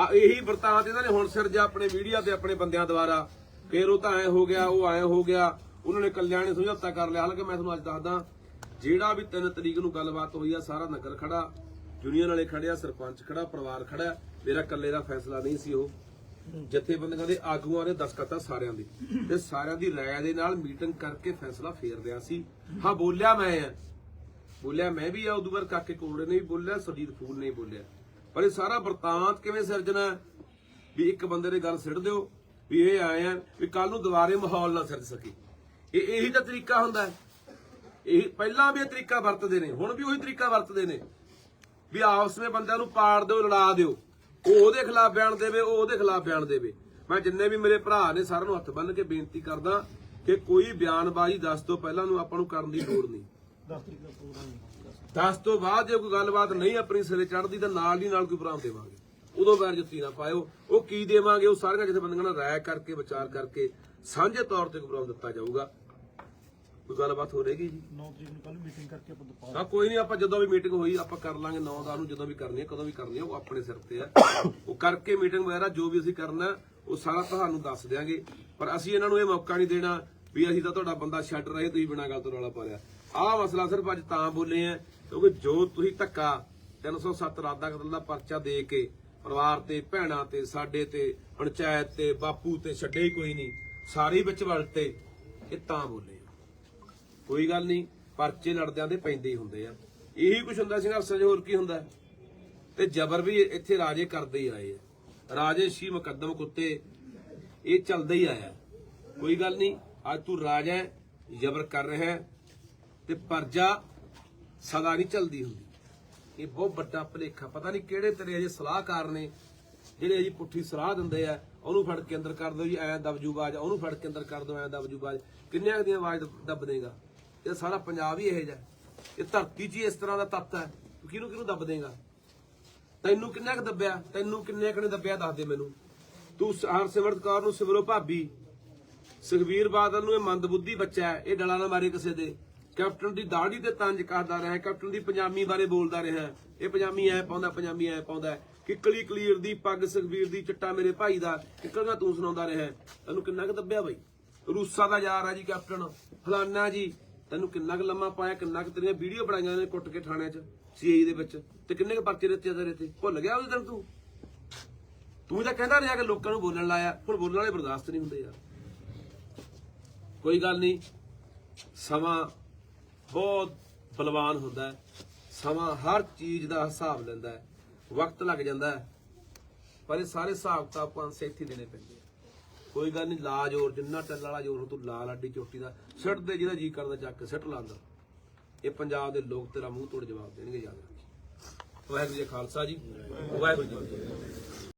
ਆ, ਇਹੀ ਵਰਤਾਂਤ ਇਹਨਾਂ ਨੇ ਹੁਣ ਸਿਰਜਾ ਆਪਣੇ ਮੀਡੀਆ ਤੇ ਆਪਣੇ ਬੰਦਿਆਂ ਦੁਆਰਾ। ਫੇਰ ਉਹ ਤਾਂ ਐ ਹੋ ਗਿਆ, ਉਹ ਐ ਹੋ ਗਿਆ। ਉਹਨਾਂ ਨੇ ਕੱਲਿਆਂ ਨੇ ਸਮਝੌਤਾ ਕਰ ਲਿਆ। ਹਾਲਾਂਕਿ ਮੈਂ ਤੁਹਾਨੂੰ ਅੱਜ ਦੱਸਦਾ, ਜਿਹੜਾ ਵੀ 3 ਤਰੀਕ ਨੂੰ ਗੱਲਬਾਤ ਹੋਈ ਆ, ਸਾਰਾ ਨਗਰ ਖੜਾ ਯੂਨੀਅਨ ਵਾਲੇ ਖੜਿਆ ਸਰਪੰਚ ਖੜਾ, ਪਰਿਵਾਰ ਖੜਾ ਮੇਰਾ ਇਕੱਲੇ ਦਾ ਫੈਸਲਾ ਨਹੀਂ ਸੀ ਉਹ। ਜਥੇਬੰਦੀਆਂ ਦੇ ਆਗੂਆਂ ਨੇ ਦਸਕਤਾਂ ਸਾਰਿਆਂ ਦੀ। ਤੇ ਸਾਰਿਆਂ ਦੀ ਰਾਏ ਦੇ ਨਾਲ ਮੀਟਿੰਗ ਕਰਕੇ ਫੈਸਲਾ ਫੇਰ ਰਿਹਾ ਸੀ। ਹਾਂ, ਬੋਲਿਆ ਮੈਂ ਆ। ਬੋਲਿਆ ਮੈਂ ਵੀ ਆ, ਉਦੋਂ ਬਾਅਦ ਕਾਕੇ ਕੋੜੇ ਨੇ ਵੀ ਬੋਲਿਆ, ਸੁਰਜੀਤ ਫੂਲ ਨੇ ਬੋਲਿਆ। ਪਰ ਇਹ ਸਾਰਾ ਵਰਤਾਂਤ ਕਿਵੇਂ ਸਿਰਜਣਾ ਵੀ ਇੱਕ ਬੰਦੇ ਦੇ ਗੱਲ ਸਿੱਟ ਦਿਓ, ਵੀ ਇਹ ਆਏ ਆ, ਵੀ ਕੱਲ ਨੂੰ ਦੁਬਾਰੇ ਮਾਹੌਲ ਨਾ ਸਿਰਜ ਸਕੇ। ਇਹ ਇਹੀ ਤਾਂ ਤਰੀਕਾ ਹੁੰਦਾ ਹੈ। ਇਹ ਪਹਿਲਾਂ ਵੀ ਇਹ ਤਰੀਕਾ ਵਰਤਦੇ ਨੇ, ਹੁਣ ਵੀ ਉਹੀ ਤਰੀਕਾ ਵਰਤਦੇ ਨੇ। ਵੀ ਆਪਸ ਵਿੱਚ ਬੰਦਿਆਂ ਨੂੰ ਪਾੜ ਦਿਓ, ਲੜਾ ਦਿਓ। ਉਹ ਉਹਦੇ ਖਿਲਾਫ ਬਿਆਨ ਦੇਵੇ, ਉਹ ਉਹਦੇ ਖਿਲਾਫ ਬਿਆਨ ਦੇਵੇ। ਮੈਂ ਜਿੰਨੇ ਵੀ ਮੇਰੇ ਭਰਾ ਨੇ ਸਾਰਿਆਂ ਨੂੰ ਹੱਥ ਬੰਨ ਕੇ ਬੇਨਤੀ ਕਰਦਾ ਕਿ ਕੋਈ ਬਿਆਨਬਾਜ਼ੀ ਦੱਸ ਤੋਂ ਪਹਿਲਾਂ ਨੂੰ ਆਪਾਂ ਨੂੰ ਕਰਨ ਦੀ ਲੋੜ ਨਹੀਂ। 10 ਤੋਂ ਬਾਅਦ ਜੇ ਕੋਈ ਗੱਲਬਾਤ ਨਹੀਂ ਆਪਣੀ ਸਿਰੇ ਚੜਦੀ ਤਾਂ ਨਾਲ ਦੀ ਨਾਲ ਕੋਈ ਪ੍ਰੋਗਰਾਮ ਦੇਵਾਂਗੇ। ਉਦੋਂ ਬੈਰ ਜੁੱਤੀ ਨਾ ਪਾਇਓ। ਉਹ ਕੀ ਦੇਵਾਂਗੇ? ਉਹ ਸਾਰੀਆਂ ਜਥੇਬੰਦੀਆਂ ਨਾਲ ਰਾਇ ਕਰਕੇ ਵਿਚਾਰ ਕਰਕੇ ਸਾਂਝੇ ਤੌਰ ਤੇ ਕੋਈ ਪ੍ਰੋਗਰਾਮ ਦਿੱਤਾ ਜਾਊਗਾ। ਕੋਈ ਗੱਲਬਾਤ ਹੋ ਰਹੇਗੀ ਜੀ? 9 ਤਰੀਕ ਨੂੰ ਕੱਲ ਮੀਟਿੰਗ ਕਰਕੇ ਆਪਾਂ ਦੁਪਹਿਰ ਹਾਂ ਕੋਈ ਨਹੀਂ ਆਪਾਂ ਜਦੋਂ ਵੀ ਮੀਟਿੰਗ ਹੋਈ ਆਪਾਂ ਕਰ ਲਾਂਗੇ। 9 ਦਾ ਨੂੰ ਜਦੋਂ ਵੀ ਕਰਨੀ ਹੈ ਕਦੋਂ ਵੀ ਕਰਨੀ ਹੈ ਉਹ ਆਪਣੇ ਸਿਰ ਤੇ ਹੈ। ਉਹ ਕਰਕੇ ਮੀਟਿੰਗ ਵਗੈਰਾ ਜੋ ਵੀ ਅਸੀਂ ਕਰਨਾ ਉਹ ਸਾਰਾ ਤੁਹਾਨੂੰ ਦੱਸ ਦਿਆਂਗੇ। ਪਰ ਅਸੀਂ ਇਹਨਾਂ ਨੂੰ ਇਹ ਮੌਕਾ ਨਹੀਂ ਦੇਣਾ ਵੀ ਅਸੀਂ ਤਾਂ ਤੁਹਾਡਾ ਬੰਦਾ ਛੱਡ ਰਹੇ ਤੁਸੀਂ ਬਿਨਾਂ ਗੱਲ ਤੋਂ ਰੌਲਾ ਪਾ ਲਿਆ। ਆਹ ਮਸਲਾ ਸਿਰਫ ਅੱਜ ਤਾਂ ਬੋਲੇ ਆ। ਕਿਉਂਕਿ ਜੋ ਤੁਸੀਂ ਧੱਕਾ 307 ਰਾਦਾ ਕਤਲ ਦਾ ਪਰਚਾ ਦੇ ਕੇ ਪਰਿਵਾਰ ਤੇ, ਭੈਣਾਂ ਤੇ, ਸਾਡੇ ਤੇ, ਪੰਚਾਇਤ ਤੇ, ਬਾਪੂ ਤੇ ਛੱਡੇ ਹੀ ਕੋਈ ਨਹੀਂ, ਸਾਰੇ ਵਿੱਚ ਵਲਤੇ ਇਹ ਤਾਂ ਬੋਲੇ ਕੋਈ ਗੱਲ ਨਹੀਂ, ਪਰਚੇ ਲੜਦਿਆਂ ਦੇ ਪੈਂਦੇ ਹੀ ਹੁੰਦੇ ਆ। ਇਹੀ ਕੁਝ ਹੁੰਦਾ ਸੰਘਰਸ਼ 'ਚ ਹੋਰ ਕੀ ਹੁੰਦਾ? ਤੇ ਜ਼ਬਰ ਵੀ ਇੱਥੇ ਰਾਜੇ ਕਰਦੇ ਹੀ ਆਏ ਆ। ਰਾਜੇ ਸ਼ੀ ਮੁਕੱਦਮ ਕੁੱਤੇ, ਇਹ ਚੱਲਦਾ ਹੀ ਆਇਆ। ਕੋਈ ਗੱਲ ਨਹੀਂ, ਅੱਜ ਤੂੰ ਰਾਜਾ ਜ਼ਬਰ ਕਰ ਰਿਹਾ ਤੇ ਪਰਜਾ ਸਦਾ ਨਹੀਂ ਚੱਲਦੀ ਹੁੰਦੀ। ਇਹ ਬਹੁਤ ਵੱਡਾ ਭਲੇਖਾ। ਪਤਾ ਨਹੀਂ ਕਿਹੜੇ ਤੇਰੇ ਅਜੇ ਸਲਾਹਕਾਰ ਨੇ, ਜਿਹੜੇ ਅਜੀ ਪੁੱਠੀ ਸਲਾਹ ਦਿੰਦੇ ਆ, ਉਹਨੂੰ ਫੜ ਕੇ ਅੰਦਰ ਕਰ ਦਿਓ ਜੀ, ਐ ਦਬਜੂ ਬਾਜ ਉਹਨੂੰ ਫੜ ਕੇ ਅੰਦਰ ਕਰ ਦਿਓ, ਐ ਦਬਜੂ ਬਾਜ ਕਿੰਨਿਆਂ ਕੁ ਆਵਾਜ਼ ਦੱਬ ਦੇਗਾ ਇਹ ਸਾਰਾ ਪੰਜਾਬ ਹੀ ਇਹੋ ਜਿਹਾ ਇਹ ਧਰਤੀ 'ਚ ਇਸ ਤਰ੍ਹਾਂ ਦਾ ਤੱਤ ਹੈ। ਤੂੰ ਕਿਹਨੂੰ ਕਿਹਨੂੰ ਦੱਬ ਦੇਗਾ ਤੈਨੂੰ ਕਿੰਨਾ ਕੁ ਦੱਬਿਆ? ਤੈਨੂੰ ਕਿੰਨੇ ਕੁ ਨੇ ਦੱਬਿਆ? ਦੱਸ ਦੇ ਮੈਨੂੰ। ਤੂੰ ਹਰਸਿਮਰਤ ਕੌਰ ਨੂੰ ਸਿਮਰੋ ਭਾਬੀ। ਸੁਖਬੀਰ ਬਾਦਲ ਨੂੰ ਇਹ ਮੰਦਬੁੱਧੀ ਬੱਚਾ ਹੈ। ਇਹ ਡਲਾ ਨਾ ਮਾਰੇ ਕਿਸੇ ਦੇ। ਕੈਪਟਨ ਦੀ ਦਾੜੀ ਤੇ ਤੰਜ ਕਰਦਾ ਰਿਹਾ, ਕੈਪਟਨ ਦੀ ਪੰਜਾਮੀ ਬਾਰੇ ਬੋਲਦਾ ਰਿਹਾ। ਇਹ ਪੰਜਾਮੀ ਐ ਪਾਉਂਦਾ, ਪੰਜਾਮੀ ਐ ਪਾਉਂਦਾ। ਕਿੱਕਲੀ ਕਲੀਰ ਦੀ, ਪੱਗ ਸੁਖਬੀਰ ਦੀ, ਚਿੱਟਾ ਮੇਰੇ ਭਾਈ ਦਾ। ਕਿੱਕਲੀਆਂ ਤੂੰ ਸੁਣਾਉਂਦਾ ਰਿਹਾ। ਤੈਨੂੰ ਕਿੰਨਾ ਕੁ ਦੱਬਿਆ ਬਈ? ਰੂਸਾ ਦਾ ਯਾਰ ਆ ਜੀ ਕੈਪਟਨ। ਫਲਾਨਾ ਜੀ, ਤੈਨੂੰ ਕਿੰਨਾ ਕੁ ਲੰਮਾ ਪਾਇਆ, ਕਿੰਨਾ ਕੁ ਤੇਰੀਆਂ ਵੀਡੀਓ ਬਣਾਈਆਂ ਨੇ ਕੁੱਟ ਕੇ ਥਾਣਿਆਂ 'ਚ ਸੀਆਈ ਦੇ ਵਿੱਚ। ਤੇ ਕਿੰਨੇ ਕੁ ਪਰਚੇ ਦਿੱਤੇ ਤੇਰੇ ਤੇ? ਭੁੱਲ ਗਿਆ ਉਹਦੇ ਦਿਨ ਤੂੰ? ਤੂੰ ਤਾਂ ਕਹਿੰਦਾ ਰਿਹਾ ਕਿ ਲੋਕਾਂ ਨੂੰ ਬੋਲਣ ਲਾਇਆ। ਹੁਣ ਬੋਲਣ ਵਾਲੇ ਬਰਦਾਸ਼ਤ ਨਹੀਂ ਹੁੰਦੇ ਯਾਰ। ਕੋਈ ਗੱਲ ਨਹੀਂ। ਸਮਾਂ ਬਹੁਤ ਬਲਵਾਨ ਹੁੰਦਾ ਹੈ। ਸਮਾਂ ਹਰ ਚੀਜ਼ ਦਾ ਹਿਸਾਬ ਲੈਂਦਾ ਹੈ। ਵਕਤ ਲੱਗ ਜਾਂਦਾ ਹੈ। ਪਰ ਇਹ ਸਾਰੇ ਹਿਸਾਬ ਤਾਂ ਆਪਾਂ ਸੇਥੀ ਦੇਣੇ ਪੈਂਦੇ ਆ। ਕੋਈ ਗੱਲ ਨਹੀਂ, ਲਾ ਜੋਰ, ਜਿੰਨਾ ਟੱਲ ਵਾਲਾ ਜੋਰ ਤੂੰ ਲਾ ਲਾਡੀ ਚੋਟੀ ਦਾ। ਸਿੱਟ ਦੇ ਜਿਹਦਾ ਜੀ ਕਰਦਾ ਚੱਕ ਕੇ, ਸਿੱਟ ਲਾ ਇਹ ਪੰਜਾਬ ਦੇ ਲੋਕ ਤੇਰਾ ਮੂੰਹ ਤੋੜ ਜਵਾਬ ਦੇਣਗੇ, ਯਾਦ ਰੱਖੀ। ਵਾਹਿਗੁਰੂ ਜੀ ਖਾਲਸਾ ਜੀ। ਵਾਹਿਗੁਰੂ ਜੀ